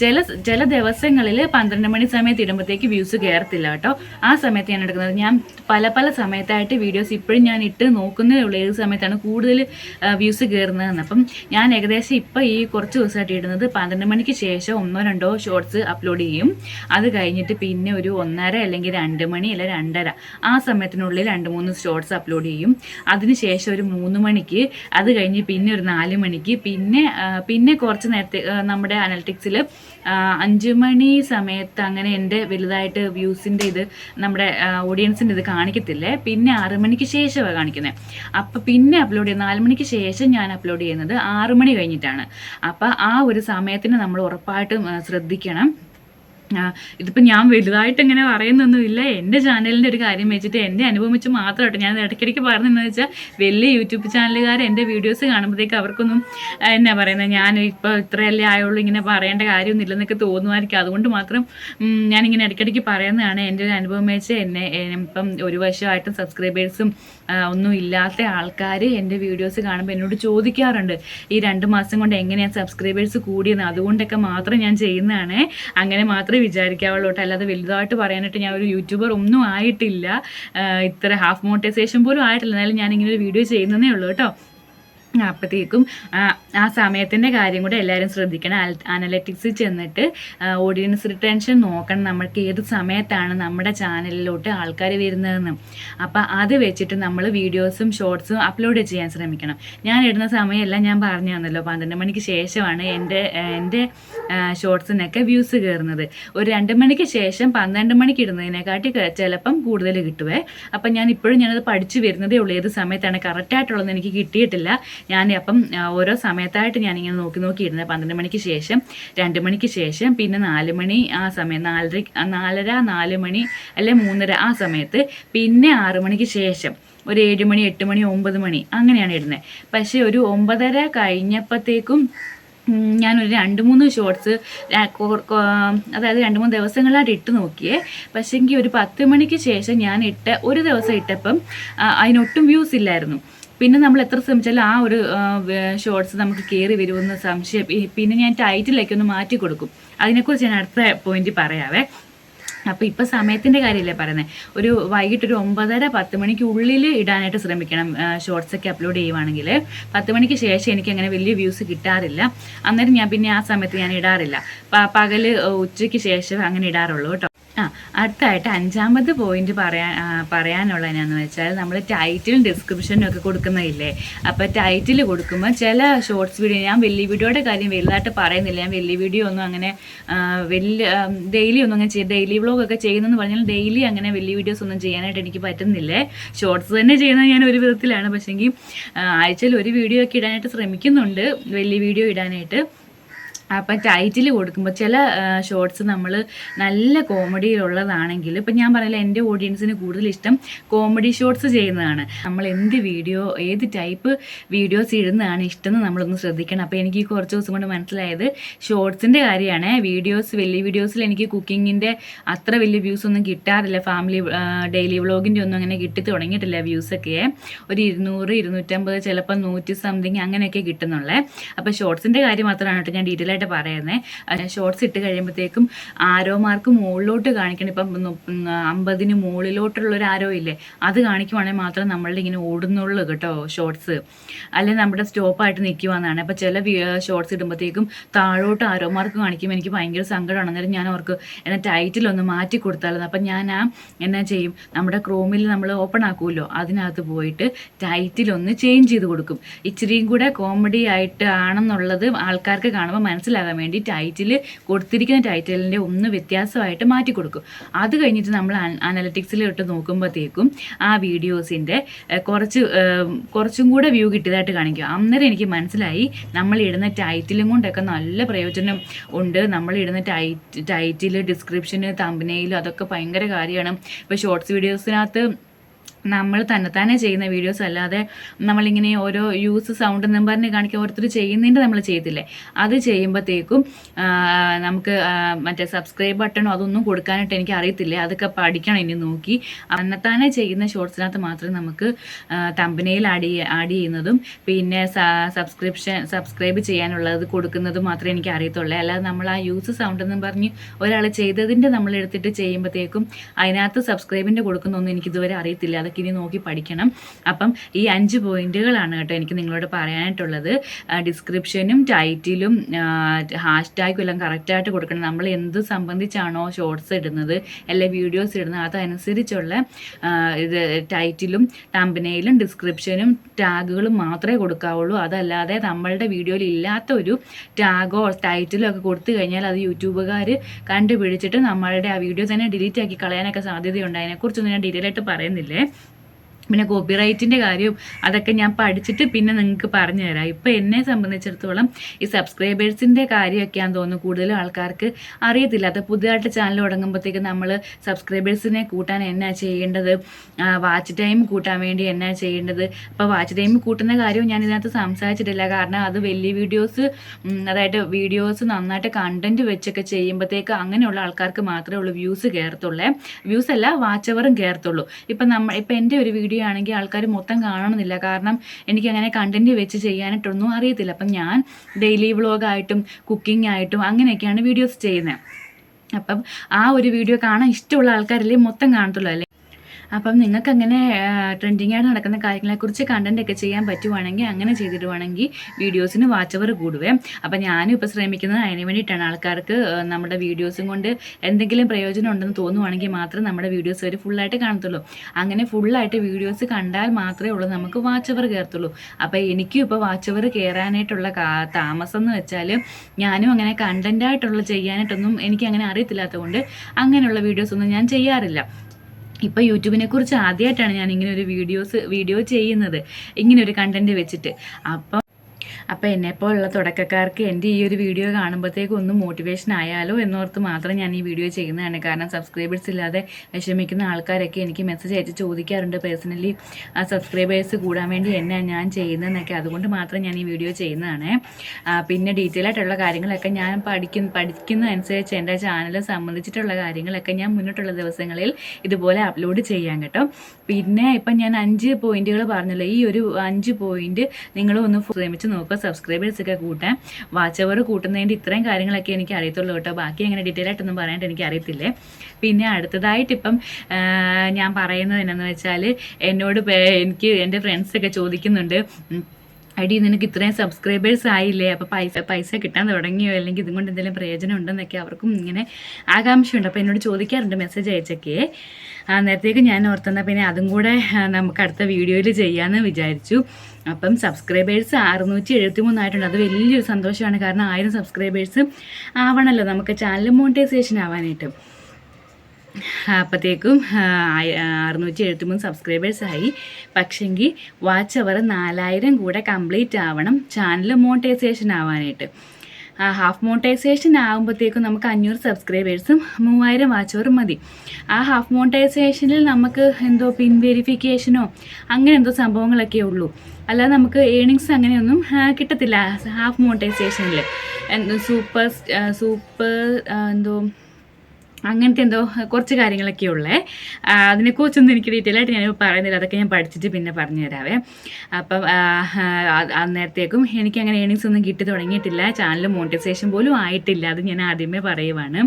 Speaker 1: ചില ചില ദിവസങ്ങളിൽ പന്ത്രണ്ട് മണി സമയത്ത് ഇടുമ്പോഴത്തേക്ക് വ്യൂസ് കയറത്തില്ല കേട്ടോ. ആ സമയത്ത് ഞാൻ എടുക്കുന്നത്. ഞാൻ പല പല സമയത്തായിട്ട് വീഡിയോസ് ഇപ്പോഴും ഞാൻ ഇട്ട് നോക്കുന്ന ഏത് സമയത്താണ് കൂടുതൽ വ്യൂസ് കയറുന്നതെന്ന് അപ്പം ഞാൻ ഏകദേശം ഇപ്പോൾ ഈ കുറച്ച് ദിവസമായിട്ട് ഇടുന്നത് പന്ത്രണ്ട് മണിക്ക് ശേഷം ഒന്നോ രണ്ടോ ഷോർട്സ് അപ്ലോഡ് ചെയ്യും. അത് കഴിഞ്ഞിട്ട് പിന്നെ ഒരു ഒന്നര അല്ലെങ്കിൽ രണ്ട് മണി അല്ലെങ്കിൽ രണ്ടര ആ സമയത്തിനുള്ളിൽ രണ്ട് മൂന്ന് ഷോർട്സ് അപ്ലോഡ് ചെയ്യും. അതിനുശേഷം ഒരു മൂന്ന് മണിക്ക് അത് കഴിഞ്ഞ് പിന്നെ ഒരു നാല് മണിക്ക് പിന്നെ പിന്നെ കുറച്ച് നേരത്തെ നമ്മുടെ അനലിറ്റിക്സിൽ അഞ്ച് മണി സമയത്ത് അങ്ങനെ എന്റെ വലുതായിട്ട് വ്യൂസിന്റെ ഇത് നമ്മുടെ ഓഡിയൻസിന്റെ ഇത് കാണിക്കത്തില്ലേ? പിന്നെ ആറ് മണിക്ക് ശേഷമാണ് കാണിക്കുന്നത്. അപ്പോൾ പിന്നെ അപ്ലോഡ് ചെയ്യുന്നത് നാല് മണിക്ക് ശേഷം ഞാൻ അപ്ലോഡ് ചെയ്യുന്നത് ആറ് മണി കഴിഞ്ഞിട്ടാണ്. അപ്പോൾ ആ ഒരു സമയത്തിന് നമ്മൾ ഉറപ്പായിട്ടും ശ്രദ്ധിക്കണം. ഇതിപ്പോൾ ഞാൻ വലുതായിട്ട് ഇങ്ങനെ പറയുന്നൊന്നുമില്ല എന്റെ ചാനലിന്റെ ഒരു കാര്യം വെച്ചിട്ട് എന്റെ അനുഭവം വെച്ച് മാത്രമായിട്ട് ഞാൻ ഇടയ്ക്കിടയ്ക്ക് പറഞ്ഞതെന്ന് വെച്ചാൽ വലിയ യൂട്യൂബ് ചാനലുകാർ എന്റെ വീഡിയോസ് കാണുമ്പോഴത്തേക്ക് അവർക്കൊന്നും എന്നാ പറയുന്നത് ഞാൻ ഇപ്പോൾ ഇത്രയല്ലേ ആയുള്ളൂ ഇങ്ങനെ പറയേണ്ട കാര്യമൊന്നും ഇല്ലെന്നൊക്കെ തോന്നുമായിരിക്കും. അതുകൊണ്ട് മാത്രം ഞാനിങ്ങനെ ഇടയ്ക്കിടയ്ക്ക് പറയുന്നതാണ്. എന്റെ ഒരു അനുഭവം വെച്ച് എന്നെ ഇപ്പം ഒരു വർഷമായിട്ടും സബ്സ്ക്രൈബേഴ്സും ഒന്നും ഇല്ലാത്ത ആൾക്കാർ എന്റെ വീഡിയോസ് കാണുമ്പോൾ എന്നോട് ചോദിക്കാറുണ്ട് ഈ രണ്ട് മാസം കൊണ്ട് എങ്ങനെയാണ് സബ്സ്ക്രൈബേഴ്സ് കൂടിയെന്ന്? അതുകൊണ്ടൊക്കെ മാത്രം ഞാൻ ചെയ്യുന്നതാണ്. അങ്ങനെ മാത്രമേ വിചാരിക്കാവുള്ളൂ കേട്ടോ. അല്ലാതെ വലുതായിട്ട് പറയാനായിട്ട് ഞാൻ ഒരു യൂട്യൂബർ ഒന്നും ആയിട്ടില്ല. ഇത്ര ഹാഫ് മോണിറ്റൈസേഷൻ പോലും ആയിട്ടില്ല. എന്നാലും ഞാൻ ഇങ്ങനെ ഒരു വീഡിയോ ചെയ്യുന്നതേ ഉള്ളൂ കേട്ടോ. അപ്പോഴത്തേക്കും ആ, സമയത്തിന്റെ കാര്യം കൂടെ എല്ലാവരും ശ്രദ്ധിക്കണം. അനലറ്റിക്സിൽ ചെന്നിട്ട് ഓഡിയൻസ് റിട്ടൻഷൻ നോക്കണം. നമ്മൾക്ക് ഏത് സമയത്താണ് നമ്മുടെ ചാനലിലോട്ട് ആൾക്കാർ വരുന്നതെന്ന്. അപ്പോൾ അത് വെച്ചിട്ട് നമ്മൾ വീഡിയോസും ഷോർട്സും അപ്ലോഡ് ചെയ്യാൻ ശ്രമിക്കണം. ഞാൻ ഇടുന്ന സമയമെല്ലാം ഞാൻ പറഞ്ഞു തന്നല്ലോ. പന്ത്രണ്ട് മണിക്ക് ശേഷമാണ് എന്റെ എന്റെ ഷോർട്സിനൊക്കെ വ്യൂസ് കയറുന്നത്. ഒരു രണ്ട് മണിക്ക് ശേഷം പന്ത്രണ്ട് മണിക്ക് ഇടുന്നതിനെക്കാട്ടി ചിലപ്പം കൂടുതൽ കിട്ടുവേ. അപ്പം ഞാൻ ഇപ്പോഴും ഞാനത് പഠിച്ചു വരുന്നതേ ഉള്ളൂ. ഏത് സമയത്താണ് കറക്റ്റായിട്ടുള്ളത് എനിക്ക് കിട്ടിയിട്ടില്ല. ഞാൻ അപ്പം ഓരോ സമയത്തായിട്ട് ഞാനിങ്ങനെ നോക്കി നോക്കി ഇരുന്നത് പന്ത്രണ്ട് മണിക്ക് ശേഷം രണ്ട് മണിക്ക് ശേഷം പിന്നെ നാല് മണി ആ സമയം നാലര നാലര നാല് മണി അല്ലെ മൂന്നര ആ സമയത്ത് പിന്നെ ആറ് മണിക്ക് ശേഷം ഒരു ഏഴ് മണി എട്ട് മണി ഒമ്പത് മണി അങ്ങനെയാണ് ഇടുന്നത്. പക്ഷേ ഒരു ഒമ്പതര കഴിഞ്ഞപ്പോഴത്തേക്കും ഞാനൊരു രണ്ട് മൂന്ന് ഷോർട്സ് അതായത് രണ്ട് മൂന്ന് ദിവസങ്ങളായിട്ട് ഇട്ട് നോക്കിയേ. പക്ഷേ എങ്കിൽ ഒരു പത്ത് മണിക്ക് ശേഷം ഞാൻ ഇട്ട ഒരു ദിവസം ഇട്ടപ്പം അതിനൊട്ടും വ്യൂസ് ഇല്ലായിരുന്നു. പിന്നെ നമ്മൾ എത്ര ശ്രമിച്ചാലും ആ ഒരു ഷോർട്സ് നമുക്ക് കയറി വരുമെന്ന് സംശയം. പിന്നെ ഞാൻ ടൈറ്റിലേക്കൊന്ന് മാറ്റി കൊടുക്കും. അതിനെക്കുറിച്ച് ഞാൻ അടുത്ത പോയിന്റ് പറയാവേ. അപ്പോൾ ഇപ്പോൾ സമയത്തിന്റെ കാര്യമല്ലേ പറയുന്നത് ഒരു വൈകിട്ട് ഒരു ഒമ്പതര പത്ത് മണിക്ക് ഉള്ളിൽ ഇടാനായിട്ട് ശ്രമിക്കണം. ഷോർട്സ് ഒക്കെ അപ്ലോഡ് ചെയ്യുവാണെങ്കിൽ പത്ത് മണിക്ക് ശേഷം എനിക്ക് അങ്ങനെ വലിയ വ്യൂസ് കിട്ടാറില്ല. അന്നേരം ഞാൻ പിന്നെ ആ സമയത്ത് ഞാൻ ഇടാറില്ല. പകൽ ഉച്ചയ്ക്ക് ശേഷം അങ്ങനെ ഇടാറുള്ളൂ കേട്ടോ. ആ അടുത്തായിട്ട് അഞ്ചാമത് പോയിന്റ് പറയാൻ ആ, പറയാനുള്ള എന്നാന്ന് വെച്ചാൽ നമ്മൾ ടൈറ്റിലും ഡിസ്ക്രിപ്ഷനും ഒക്കെ കൊടുക്കുന്നതില്ലേ? അപ്പോൾ ടൈറ്റിൽ കൊടുക്കുമ്പോൾ ചില ഷോർട്സ് വീഡിയോ ഞാൻ വലിയ വീഡിയോയുടെ കാര്യം വലുതായിട്ട് പറയുന്നില്ല. ഞാൻ വലിയ വീഡിയോ ഒന്നും അങ്ങനെ വലിയ ഡെയിലി ഒന്നും അങ്ങനെ ഡെയിലി വ്ളോഗ് ഒക്കെ ചെയ്യുന്നെന്ന് പറഞ്ഞാൽ ഡെയിലി അങ്ങനെ വലിയ വീഡിയോസ് ഒന്നും ചെയ്യാനായിട്ട് എനിക്ക് പറ്റുന്നില്ലേ? ഷോർട്സ് തന്നെ ചെയ്യുന്നത് ഞാൻ ഒരു വിധത്തിലാണ്. പക്ഷേങ്കിൽ ആഴ്ചയിൽ ഒരു വീഡിയോ ഒക്കെ ഇടാനായിട്ട് ശ്രമിക്കുന്നുണ്ട് വലിയ വീഡിയോ ഇടാനായിട്ട്. അപ്പം ടൈറ്റിൽ കൊടുക്കുമ്പോൾ ചില ഷോർട്സ് നമ്മൾ നല്ല കോമഡിയിലുള്ളതാണെങ്കിൽ ഇപ്പം ഞാൻ പറയില്ല എന്റെ ഓഡിയൻസിന് കൂടുതൽ ഇഷ്ടം കോമഡി ഷോർട്സ് ചെയ്യുന്നതാണ്. നമ്മൾ എന്ത് വീഡിയോ ഏത് ടൈപ്പ് വീഡിയോസ് ഇടുന്നതാണ് ഇഷ്ടം എന്ന് നമ്മളൊന്ന് ശ്രദ്ധിക്കണം. അപ്പോൾ എനിക്ക് കുറച്ച് ദിവസം കൊണ്ട് മനസ്സിലായത് ഷോർട്സിന്റെ കാര്യമാണ്. വീഡിയോസ് വലിയ വീഡിയോസിൽ എനിക്ക് കുക്കിങ്ങിന്റെ അത്ര വലിയ വ്യൂസ് ഒന്നും കിട്ടാറില്ല. ഫാമിലി ഡെയിലി വ്ളോഗിന്റെ ഒന്നും അങ്ങനെ കിട്ടി തുടങ്ങിയിട്ടില്ല വ്യൂസൊക്കെ ഒരു ഇരുന്നൂറ് ഇരുന്നൂറ്റമ്പത് ചിലപ്പോൾ നൂറ്റി സംതിങ് അങ്ങനെയൊക്കെ കിട്ടുന്നുള്ളേ. അപ്പോൾ ഷോർട്സിന്റെ കാര്യം മാത്രമാണ് കേട്ടോ ഞാൻ ഡീറ്റെയിൽ ആയിട്ട് പറയുന്നത് ഷോർട്സ് ഇട്ട് കഴിയുമ്പോഴത്തേക്കും ആരോ മാർക്ക് മുകളിലോട്ട് കാണിക്കണം. ഇപ്പം അമ്പതിന് മുകളിലോട്ടുള്ള ഒരു ആരോ ഇല്ലേ അത് കാണിക്കുവാണെങ്കിൽ മാത്രം നമ്മളുടെ ഇങ്ങനെ ഓടുന്നുള്ളൂ കേട്ടോ ഷോർട്സ് അല്ലെങ്കിൽ നമ്മുടെ സ്റ്റോപ്പായിട്ട് നിൽക്കുവാന്നാണ് അപ്പോൾ ചില ഷോർട്സ് ഇടുമ്പോഴത്തേക്കും താഴോട്ട് ആരോ മാർക്ക് കാണിക്കുമ്പോൾ എനിക്ക് ഭയങ്കര സങ്കടമാണ് അന്നേരം ഞാൻ അവർക്ക് എന്നെ ടൈറ്റിൽ ഒന്ന് മാറ്റി കൊടുത്താലും അപ്പം ഞാൻ ആ എന്നാ ചെയ്യും? നമ്മുടെ ക്രോമിൽ നമ്മൾ ഓപ്പൺ ആക്കുമല്ലോ അതിനകത്ത് പോയിട്ട് ടൈറ്റിൽ ഒന്ന് ചേഞ്ച് ചെയ്ത് കൊടുക്കും. ഇച്ചിരിയും കൂടെ കോമഡി ആയിട്ട് ആണെന്നുള്ളത് ആൾക്കാർക്ക് കാണുമ്പോൾ മനസ്സിലാകാൻ വേണ്ടി ടൈറ്റിൽ കൊടുത്തിരിക്കുന്ന ടൈറ്റിലിന്റെ ഒന്ന് വ്യത്യാസമായിട്ട് മാറ്റി കൊടുക്കും. അത് കഴിഞ്ഞിട്ട് നമ്മൾ അനലറ്റിക്സിലോട്ട് നോക്കുമ്പോഴത്തേക്കും ആ വീഡിയോസിന്റെ കുറച്ച് കുറച്ചും കൂടെ വ്യൂ കിട്ടിയതായിട്ട് കാണിക്കും അന്നേരം എനിക്ക് മനസ്സിലായി നമ്മൾ ഇടുന്ന ടൈറ്റിലും കൊണ്ടൊക്കെ നല്ല പ്രയോജനം ഉണ്ട്. നമ്മൾ ഇടുന്ന ടൈറ്റ് ടൈറ്റിൽ ഡിസ്ക്രിപ്ഷന് തമ്പനയിൽ അതൊക്കെ ഭയങ്കര കാര്യമാണ്. ഇപ്പോൾ ഷോർട്സ് വീഡിയോസിനകത്ത് നമ്മൾ തന്നെത്താനെ ചെയ്യുന്ന വീഡിയോസ് അല്ലാതെ നമ്മളിങ്ങനെ ഓരോ യൂസ് സൗണ്ട് പറഞ്ഞ് കാണിക്കാൻ ഓരോരുത്തർ ചെയ്യുന്നതിന്റെ നമ്മൾ ചെയ്തില്ലേ? അത് ചെയ്യുമ്പോഴത്തേക്കും നമുക്ക് മറ്റേ സബ്സ്ക്രൈബ് ബട്ടണോ അതൊന്നും കൊടുക്കാനായിട്ട് എനിക്ക് അറിയത്തില്ല? അതൊക്കെ പഠിക്കണം ഇനി നോക്കി. തന്നെത്താനെ ചെയ്യുന്ന ഷോർട്സിനകത്ത് മാത്രമേ നമുക്ക് തമ്പനയിൽ ആഡ് ആഡ് ചെയ്യുന്നതും പിന്നെ സബ്സ്ക്രിപ്ഷൻ സബ്സ്ക്രൈബ് ചെയ്യാനുള്ളത് കൊടുക്കുന്നതും മാത്രമേ എനിക്ക് അറിയത്തുള്ളൂ. അല്ലാതെ നമ്മൾ ആ യൂസ് സൗണ്ട് എന്നും പറഞ്ഞ് ഒരാൾ ചെയ്തതിന്റെ നമ്മൾ എടുത്തിട്ട് ചെയ്യുമ്പോഴത്തേക്കും അതിനകത്ത് സബ്സ്ക്രൈബിന്റെ കൊടുക്കുന്നൊന്നും എനിക്കിതുവരെ അറിയത്തില്ല. അതൊക്കെ ഇനി നോക്കി പഠിക്കണം. അപ്പം ഈ അഞ്ച് പോയിന്റുകളാണ് കേട്ടോ എനിക്ക് നിങ്ങളോട് പറയാനായിട്ടുള്ളത്. ഡിസ്ക്രിപ്ഷനും ടൈറ്റിലും ഹാഷ്ടാഗും എല്ലാം കറക്റ്റായിട്ട് കൊടുക്കണം. നമ്മൾ എന്ത് സംബന്ധിച്ചാണോ ഷോർട്സ് ഇടുന്നത് അല്ലെ വീഡിയോസ് ഇടുന്നത് അതനുസരിച്ചുള്ള ഇത് ടൈറ്റിലും തമ്പനയിലും ഡിസ്ക്രിപ്ഷനും ടാഗുകളും മാത്രമേ കൊടുക്കാവുള്ളൂ. അതല്ലാതെ നമ്മളുടെ വീഡിയോയിൽ ഇല്ലാത്ത ഒരു ടാഗോ ടൈറ്റിലോ ഒക്കെ കൊടുത്തു കഴിഞ്ഞാൽ അത് യൂട്യൂബുകാർ കണ്ടുപിടിച്ചിട്ട് നമ്മളുടെ ആ വീഡിയോ തന്നെ ഡിലീറ്റ് ആക്കി കളയാനൊക്കെ സാധ്യതയുണ്ട്. അതിനെക്കുറിച്ചൊന്നും ഞാൻ ഡീറ്റെയിൽ ആയിട്ട് പറയുന്നില്ലേ? പിന്നെ കോപ്പിറൈറ്റിന്റെ കാര്യവും അതൊക്കെ ഞാൻ പഠിച്ചിട്ട് പിന്നെ നിങ്ങൾക്ക് പറഞ്ഞു തരാം. ഇപ്പം എന്നെ സംബന്ധിച്ചിടത്തോളം ഈ സബ്സ്ക്രൈബേഴ്സിന്റെ കാര്യമൊക്കെയാണെന്ന് തോന്നുന്നു കൂടുതലും ആൾക്കാർക്ക് അറിയത്തില്ല. അത് പുതിയതായിട്ട് ചാനൽ തുടങ്ങുമ്പോഴത്തേക്ക് നമ്മൾ സബ്സ്ക്രൈബേഴ്സിനെ കൂട്ടാൻ എന്നാ ചെയ്യേണ്ടത്? വാച്ച് ടൈം കൂട്ടാൻ വേണ്ടി എന്നാ ചെയ്യേണ്ടത്? അപ്പോൾ വാച്ച് ടൈം കൂട്ടുന്ന കാര്യവും ഞാൻ ഇതിനകത്ത് സംസാരിച്ചിട്ടില്ല. കാരണം അത് വലിയ വീഡിയോസ് അതായത് വീഡിയോസ് നന്നായിട്ട് കണ്ടന്റ് വെച്ചൊക്കെ ചെയ്യുമ്പോഴത്തേക്ക് അങ്ങനെയുള്ള ആൾക്കാർക്ക് മാത്രമേ ഉള്ളൂ വ്യൂസ് കയറത്തുള്ളേ വ്യൂസ് അല്ല വാച്ച് അവറും കയറത്തുള്ളൂ ഇപ്പം നമ്മൾ ഇപ്പം എന്റെ ഒരു വീഡിയോ ആണെങ്കിൽ ആൾക്കാർ മൊത്തം കാണണമെന്നില്ല. കാരണം എനിക്ക് അങ്ങനെ കണ്ടന്റ് വെച്ച് ചെയ്യാനായിട്ടൊന്നും അറിയത്തില്ല. അപ്പം ഞാൻ ഡെയിലി വ്ളോഗായിട്ടും കുക്കിംഗ് ആയിട്ടും അങ്ങനെയൊക്കെയാണ് വീഡിയോസ് ചെയ്യുന്നത്. അപ്പം ആ ഒരു വീഡിയോ കാണാൻ ഇഷ്ടമുള്ള ആൾക്കാരല്ലേ മൊത്തം കാണത്തുള്ളൂ. അല്ലേ? അപ്പം നിങ്ങൾക്ക് അങ്ങനെ ട്രെൻഡിങ് ആയിട്ട് നടക്കുന്ന കാര്യങ്ങളെക്കുറിച്ച് കണ്ടന്റ് ഒക്കെ ചെയ്യാൻ പറ്റുവാണെങ്കിൽ അങ്ങനെ ചെയ്തിടുവാണെങ്കിൽ വീഡിയോസിന് വാച്ച് അവർ കൂടുവേ. അപ്പം ഞാനും ഇപ്പോൾ ശ്രമിക്കുന്നത് അതിന് വേണ്ടിയിട്ടാണ്. ആൾക്കാർക്ക് നമ്മുടെ വീഡിയോസും കൊണ്ട് എന്തെങ്കിലും പ്രയോജനം ഉണ്ടെന്ന് തോന്നുവാണെങ്കിൽ മാത്രം നമ്മുടെ വീഡിയോസ് അവർ ഫുള്ളായിട്ട് കാണത്തുള്ളൂ. അങ്ങനെ ഫുള്ളായിട്ട് വീഡിയോസ് കണ്ടാൽ മാത്രമേ ഉള്ളൂ നമുക്ക് വാച്ച് അവർ കയറത്തുള്ളൂ. അപ്പോൾ എനിക്കും ഇപ്പോൾ വാച്ച് അവർ കയറാനായിട്ടുള്ള താമസം എന്ന് വെച്ചാൽ ഞാനും അങ്ങനെ കണ്ടന്റായിട്ടുള്ള ചെയ്യാനായിട്ടൊന്നും എനിക്ക് അങ്ങനെ അറിയത്തില്ലാത്തതുകൊണ്ട് അങ്ങനെയുള്ള വീഡിയോസ് ഒന്നും ഞാൻ ചെയ്യാറില്ല. ഇപ്പോൾ യൂട്യൂബിനെ കുറിച്ച് ആദ്യമായിട്ടാണ് ഞാൻ ഇങ്ങനെ ഒരു വീഡിയോസ് വീഡിയോ ചെയ്യുന്നത്. ഇങ്ങനെ ഒരു കണ്ടന്റ് വെച്ചിട്ട്. അപ്പം അപ്പോൾ എന്നെപ്പോലുള്ള തുടക്കക്കാർക്ക് എന്റെ ഈ ഒരു വീഡിയോ കാണുമ്പോഴത്തേക്കും ഒന്ന് മോട്ടിവേഷൻ ആയാലോ എന്നോർത്ത് മാത്രം ഞാൻ ഈ വീഡിയോ ചെയ്യുന്നതാണ്. കാരണം സബ്സ്ക്രൈബേഴ്സ് ഇല്ലാതെ വിഷമിക്കുന്ന ആൾക്കാരൊക്കെ എനിക്ക് മെസ്സേജ് അയച്ച് ചോദിക്കാറുണ്ട് പേഴ്സണലി ആ സബ്സ്ക്രൈബേഴ്സ് കൂടാൻ വേണ്ടി എന്നാ ഞാൻ ചെയ്യുന്നതെന്നൊക്കെ. അതുകൊണ്ട് മാത്രം ഞാൻ ഈ വീഡിയോ ചെയ്യുന്നതാണ്. പിന്നെ ഡീറ്റെയിൽ ആയിട്ടുള്ള കാര്യങ്ങളൊക്കെ ഞാൻ പഠിക്കുന്ന പഠിക്കുന്നതനുസരിച്ച് എന്റെ ചാനൽ സംബന്ധിച്ചിട്ടുള്ള കാര്യങ്ങളൊക്കെ ഞാൻ മുന്നോട്ടുള്ള ദിവസങ്ങളിൽ ഇതുപോലെ അപ്ലോഡ് ചെയ്യാൻ കേട്ടോ. പിന്നെ ഇപ്പം ഞാൻ അഞ്ച് പോയിന്റുകൾ പറഞ്ഞല്ലോ. ഈ ഒരു അഞ്ച് പോയിന്റ് നിങ്ങൾ ഒന്ന് ശ്രമിച്ച് നോക്കുക. സബ്സ്ക്രൈബേഴ്സ് ഒക്കെ കൂട്ടാൻ വാച്ച് അവർ കൂട്ടുന്നതിന്റെ ഇത്രയും കാര്യങ്ങളൊക്കെ എനിക്ക് അറിയത്തുള്ളൂ കേട്ടോ. ബാക്കി അങ്ങനെ ഡീറ്റെയിൽ ആയിട്ടൊന്നും പറയാനായിട്ട് എനിക്ക് അറിയത്തില്ലേ പിന്നെ അടുത്തതായിട്ട് ഇപ്പം ഞാൻ പറയുന്നത് എന്നാന്ന് വെച്ചാൽ എന്നോട് എനിക്ക് എന്റെ ഫ്രണ്ട്സൊക്കെ ചോദിക്കുന്നുണ്ട് എടി നിനക്ക് ഇത്രയും സബ്സ്ക്രൈബേഴ്സ് ആയില്ലേ? അപ്പോൾ പൈസ പൈസ കിട്ടാൻ തുടങ്ങിയോ? അല്ലെങ്കിൽ ഇതും കൊണ്ട് എന്തെങ്കിലും പ്രയോജനം ഉണ്ടെന്നൊക്കെ അവർക്കും ഇങ്ങനെ ആകാംക്ഷയുണ്ട്. അപ്പോൾ എന്നോട് ചോദിക്കാറുണ്ട് മെസ്സേജ് അയച്ചൊക്കെ. നേരത്തേക്ക് ഞാൻ ഓർത്തെന്നാൽ പിന്നെ അതും കൂടെ നമുക്ക് അടുത്ത വീഡിയോയിൽ ചെയ്യാമെന്ന് വിചാരിച്ചു. അപ്പം സബ്സ്ക്രൈബേഴ്സ് അറുന്നൂറ്റി എഴുപത്തി മൂന്നായിട്ടുണ്ട് അത് വലിയൊരു സന്തോഷമാണ്. കാരണം ആയിരം സബ്സ്ക്രൈബേഴ്സ് ആവണമല്ലോ നമുക്ക് ചാനൽ മോണിറ്റൈസേഷൻ ആവാനായിട്ട്. അപ്പോഴത്തേക്കും അറുന്നൂറ്റി എഴുപത്തി മൂന്ന് സബ്സ്ക്രൈബേഴ്സായി പക്ഷെങ്കിൽ വാച്ച് അവർ നാലായിരം കൂടെ കംപ്ലീറ്റ് ആവണം ചാനൽ മോണിറ്റൈസേഷൻ ആവാനായിട്ട്. ആ ഹാഫ് മോണിറ്റൈസേഷൻ ആകുമ്പോഴത്തേക്കും നമുക്ക് അഞ്ഞൂറ് സബ്സ്ക്രൈബേഴ്സും മൂവായിരം വാച്ചവറും മതി. ആ ഹാഫ് മോണിറ്റൈസേഷനിൽ നമുക്ക് എന്തോ പിൻ വെരിഫിക്കേഷനോ അങ്ങനെ എന്തോ സംഭവങ്ങളൊക്കെ ഉള്ളൂ. അല്ലാതെ നമുക്ക് ഏണിങ്സ് അങ്ങനെയൊന്നും കിട്ടത്തില്ല. ഹാഫ് മോണിറ്റൈസേഷനിൽ സൂപ്പർ സൂപ്പർ എന്തോ അങ്ങനത്തെ എന്തോ കുറച്ച് കാര്യങ്ങളൊക്കെ ഉള്ളേ. അതിനെക്കുറിച്ചൊന്നും എനിക്ക് ഡീറ്റെയിൽ ആയിട്ട് ഞാൻ പറയുന്നില്ല. അതൊക്കെ ഞാൻ പഠിച്ചിട്ട് പിന്നെ പറഞ്ഞു തരാവേ അപ്പം അന്നേരത്തേക്കും എനിക്ക് അങ്ങനെ ഏണിങ്സ് ഒന്നും കിട്ടി തുടങ്ങിയിട്ടില്ല. ചാനൽ മോണിറ്റൈസേഷൻ പോലും ആയിട്ടില്ല. അത് ഞാൻ ആദ്യമേ പറയുവാണ്.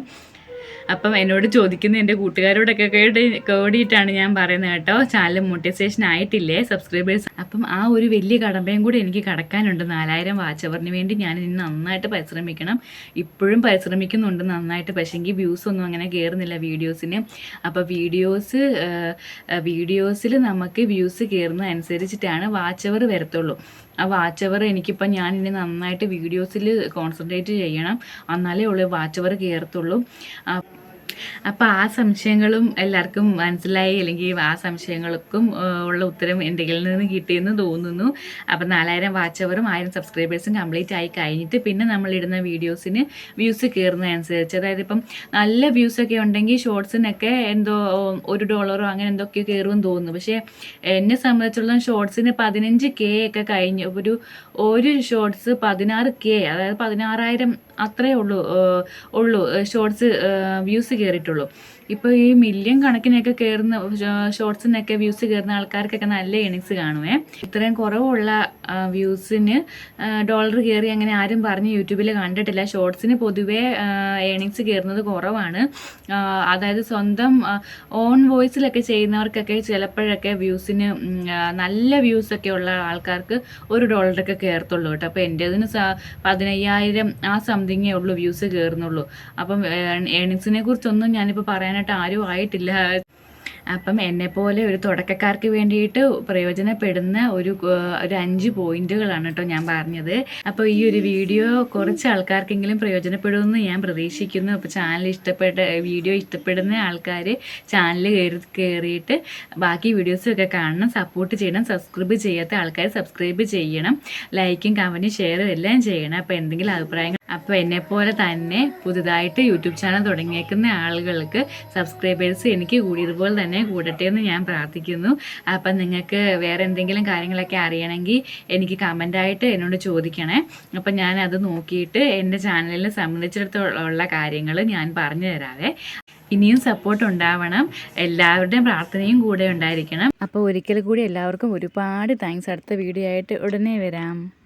Speaker 1: അപ്പം എന്നോട് ചോദിക്കുന്ന എന്റെ കൂട്ടുകാരോടൊക്കെ കേട്ട് കേടിയിട്ടാണ് ഞാൻ പറയുന്നത് കേട്ടോ. ചാനൽ മോട്ടിവേഷൻ ആയിട്ടില്ലേ? സബ്സ്ക്രൈബേഴ്സ് അപ്പം ആ ഒരു വലിയ കടമ്പയും കൂടി എനിക്ക് കടക്കാനുണ്ട്. നാലായിരം വാച്ച് അവറിന് വേണ്ടി ഞാൻ ഇനി നന്നായിട്ട് പരിശ്രമിക്കണം. ഇപ്പോഴും പരിശ്രമിക്കുന്നുണ്ട് നന്നായിട്ട്. പക്ഷേങ്കിൽ വ്യൂസ് ഒന്നും അങ്ങനെ കയറുന്നില്ല വീഡിയോസിന് അപ്പോൾ വീഡിയോസ് വീഡിയോസിൽ നമുക്ക് വ്യൂസ് കയറുന്ന അനുസരിച്ചിട്ടാണ് വാച്ച് അവർ വരത്തുള്ളൂ. ആ വാച്ച് അവർ എനിക്കിപ്പോൾ ഞാൻ ഇനി നന്നായിട്ട് വീഡിയോസിൽ കോൺസെൻട്രേറ്റ് ചെയ്യണം. എന്നാലേ ഉള്ളൂ വാച്ച് അവർ കയറത്തുള്ളൂ അപ്പോൾ ആ സംശയങ്ങളും എല്ലാവർക്കും മനസ്സിലായി അല്ലെങ്കിൽ ആ സംശയങ്ങൾക്കും ഉള്ള ഉത്തരം എന്തെങ്കിലും നിന്ന് കിട്ടിയെന്ന് തോന്നുന്നു. അപ്പോൾ നാലായിരം വാച്ചവറും ആയിരം സബ്സ്ക്രൈബേഴ്സും കംപ്ലീറ്റ് ആയി കഴിഞ്ഞിട്ട് പിന്നെ നമ്മളിടുന്ന വീഡിയോസിന് വ്യൂസ് കയറുന്നതനുസരിച്ച്. അതായത് ഇപ്പം നല്ല വ്യൂസ് ഒക്കെ ഉണ്ടെങ്കിൽ ഷോർട്സിനൊക്കെ എന്തോ ഒരു ഡോളറോ അങ്ങനെ എന്തൊക്കെയോ കയറുമെന്ന് തോന്നുന്നു. പക്ഷേ എന്നെ സംബന്ധിച്ചുള്ള ഷോർട്സിന് പതിനഞ്ച് കെ ഒക്കെ കഴിഞ്ഞു ഒരു ഒരു ഷോർട്സ് പതിനാറ് കെ അതായത് പതിനാറായിരം അത്രേ ഉള്ളൂ ഉള്ളൂ ഷോർട്സ് വ്യൂസ് കയറിയിട്ടുള്ളൂ ഇപ്പോൾ ഈ മില്യൺ കണക്കിനൊക്കെ കയറുന്ന ഷോർട്സിനൊക്കെ വ്യൂസ് കയറുന്ന ആൾക്കാർക്കൊക്കെ നല്ല ഏണിങ്സ് കാണുമേ ഇത്രയും കുറവുള്ള വ്യൂസിന് ഡോളർ കയറി അങ്ങനെ ആരും പറഞ്ഞ് യൂട്യൂബിൽ കണ്ടിട്ടില്ല. ഷോർട്സിന് പൊതുവേ ഏണിങ്സ് കയറുന്നത് കുറവാണ്. അതായത് സ്വന്തം ഓൺ വോയിസിലൊക്കെ ചെയ്യുന്നവർക്കൊക്കെ ചിലപ്പോഴൊക്കെ വ്യൂസിന് നല്ല വ്യൂസ് ഒക്കെ ഉള്ള ആൾക്കാർക്ക് ഒരു ഡോളറൊക്കെ കയറത്തുള്ളൂ കേട്ടോ. അപ്പോൾ എന്റേതിന് പതിനയ്യായിരം ആ സംതിങ്ങേ ഉള്ളൂ വ്യൂസ് കയറുന്നുള്ളൂ അപ്പം ഏണിങ്സിനെ കുറിച്ചൊന്നും ഞാനിപ്പോൾ പറയാനായിട്ട് ആരും ആയിട്ടില്ല. അപ്പം എന്നെപ്പോലെ ഒരു തുടക്കക്കാർക്ക് വേണ്ടിയിട്ട് പ്രയോജനപ്പെടുന്ന ഒരു ഒരു അഞ്ച് പോയിന്റുകളാണ് കേട്ടോ ഞാൻ പറഞ്ഞത്. അപ്പോൾ ഈ ഒരു വീഡിയോ കുറച്ച് ആൾക്കാർക്കെങ്കിലും പ്രയോജനപ്പെടുമെന്ന് ഞാൻ പ്രതീക്ഷിക്കുന്നു. അപ്പോൾ ചാനൽ ഇഷ്ടപ്പെട്ട വീഡിയോ ഇഷ്ടപ്പെടുന്ന ആൾക്കാർ ചാനൽ കയറി കയറിയിട്ട് ബാക്കി വീഡിയോസൊക്കെ കാണണം സപ്പോർട്ട് ചെയ്യണം സബ്സ്ക്രൈബ് ചെയ്യാത്ത ആൾക്കാർ സബ്സ്ക്രൈബ് ചെയ്യണം ലൈക്കും കമന്റും ഷെയറും എല്ലാം ചെയ്യണം. അപ്പോൾ എന്തെങ്കിലും അഭിപ്രായങ്ങൾ അപ്പോൾ എന്നെപ്പോലെ തന്നെ പുതുതായിട്ട് യൂട്യൂബ് ചാനൽ തുടങ്ങിയേക്കുന്ന ആളുകൾക്ക് സബ്സ്ക്രൈബേഴ്സ് എനിക്ക് കൂടി ഇതുപോലെ തന്നെ കൂടട്ടെ എന്ന് ഞാൻ പ്രാർത്ഥിക്കുന്നു. അപ്പം നിങ്ങൾക്ക് വേറെ എന്തെങ്കിലും കാര്യങ്ങളൊക്കെ അറിയണമെങ്കിൽ എനിക്ക് കമന്റായിട്ട് എന്നോട് ചോദിക്കണേ. അപ്പം ഞാൻ അത് നോക്കിയിട്ട് എന്റെ ചാനലിൽ സംബന്ധിച്ചിടത്തോളം കാര്യങ്ങൾ ഞാൻ പറഞ്ഞു തരാവേ. ഇനിയും സപ്പോർട്ട് ഉണ്ടാവണം. എല്ലാവരുടെയും പ്രാർത്ഥനയും കൂടെ ഉണ്ടായിരിക്കണം. അപ്പോൾ ഒരിക്കൽ കൂടി എല്ലാവർക്കും ഒരുപാട് താങ്ക്സ് അടുത്ത വീഡിയോ ആയിട്ട് ഉടനെ വരാം.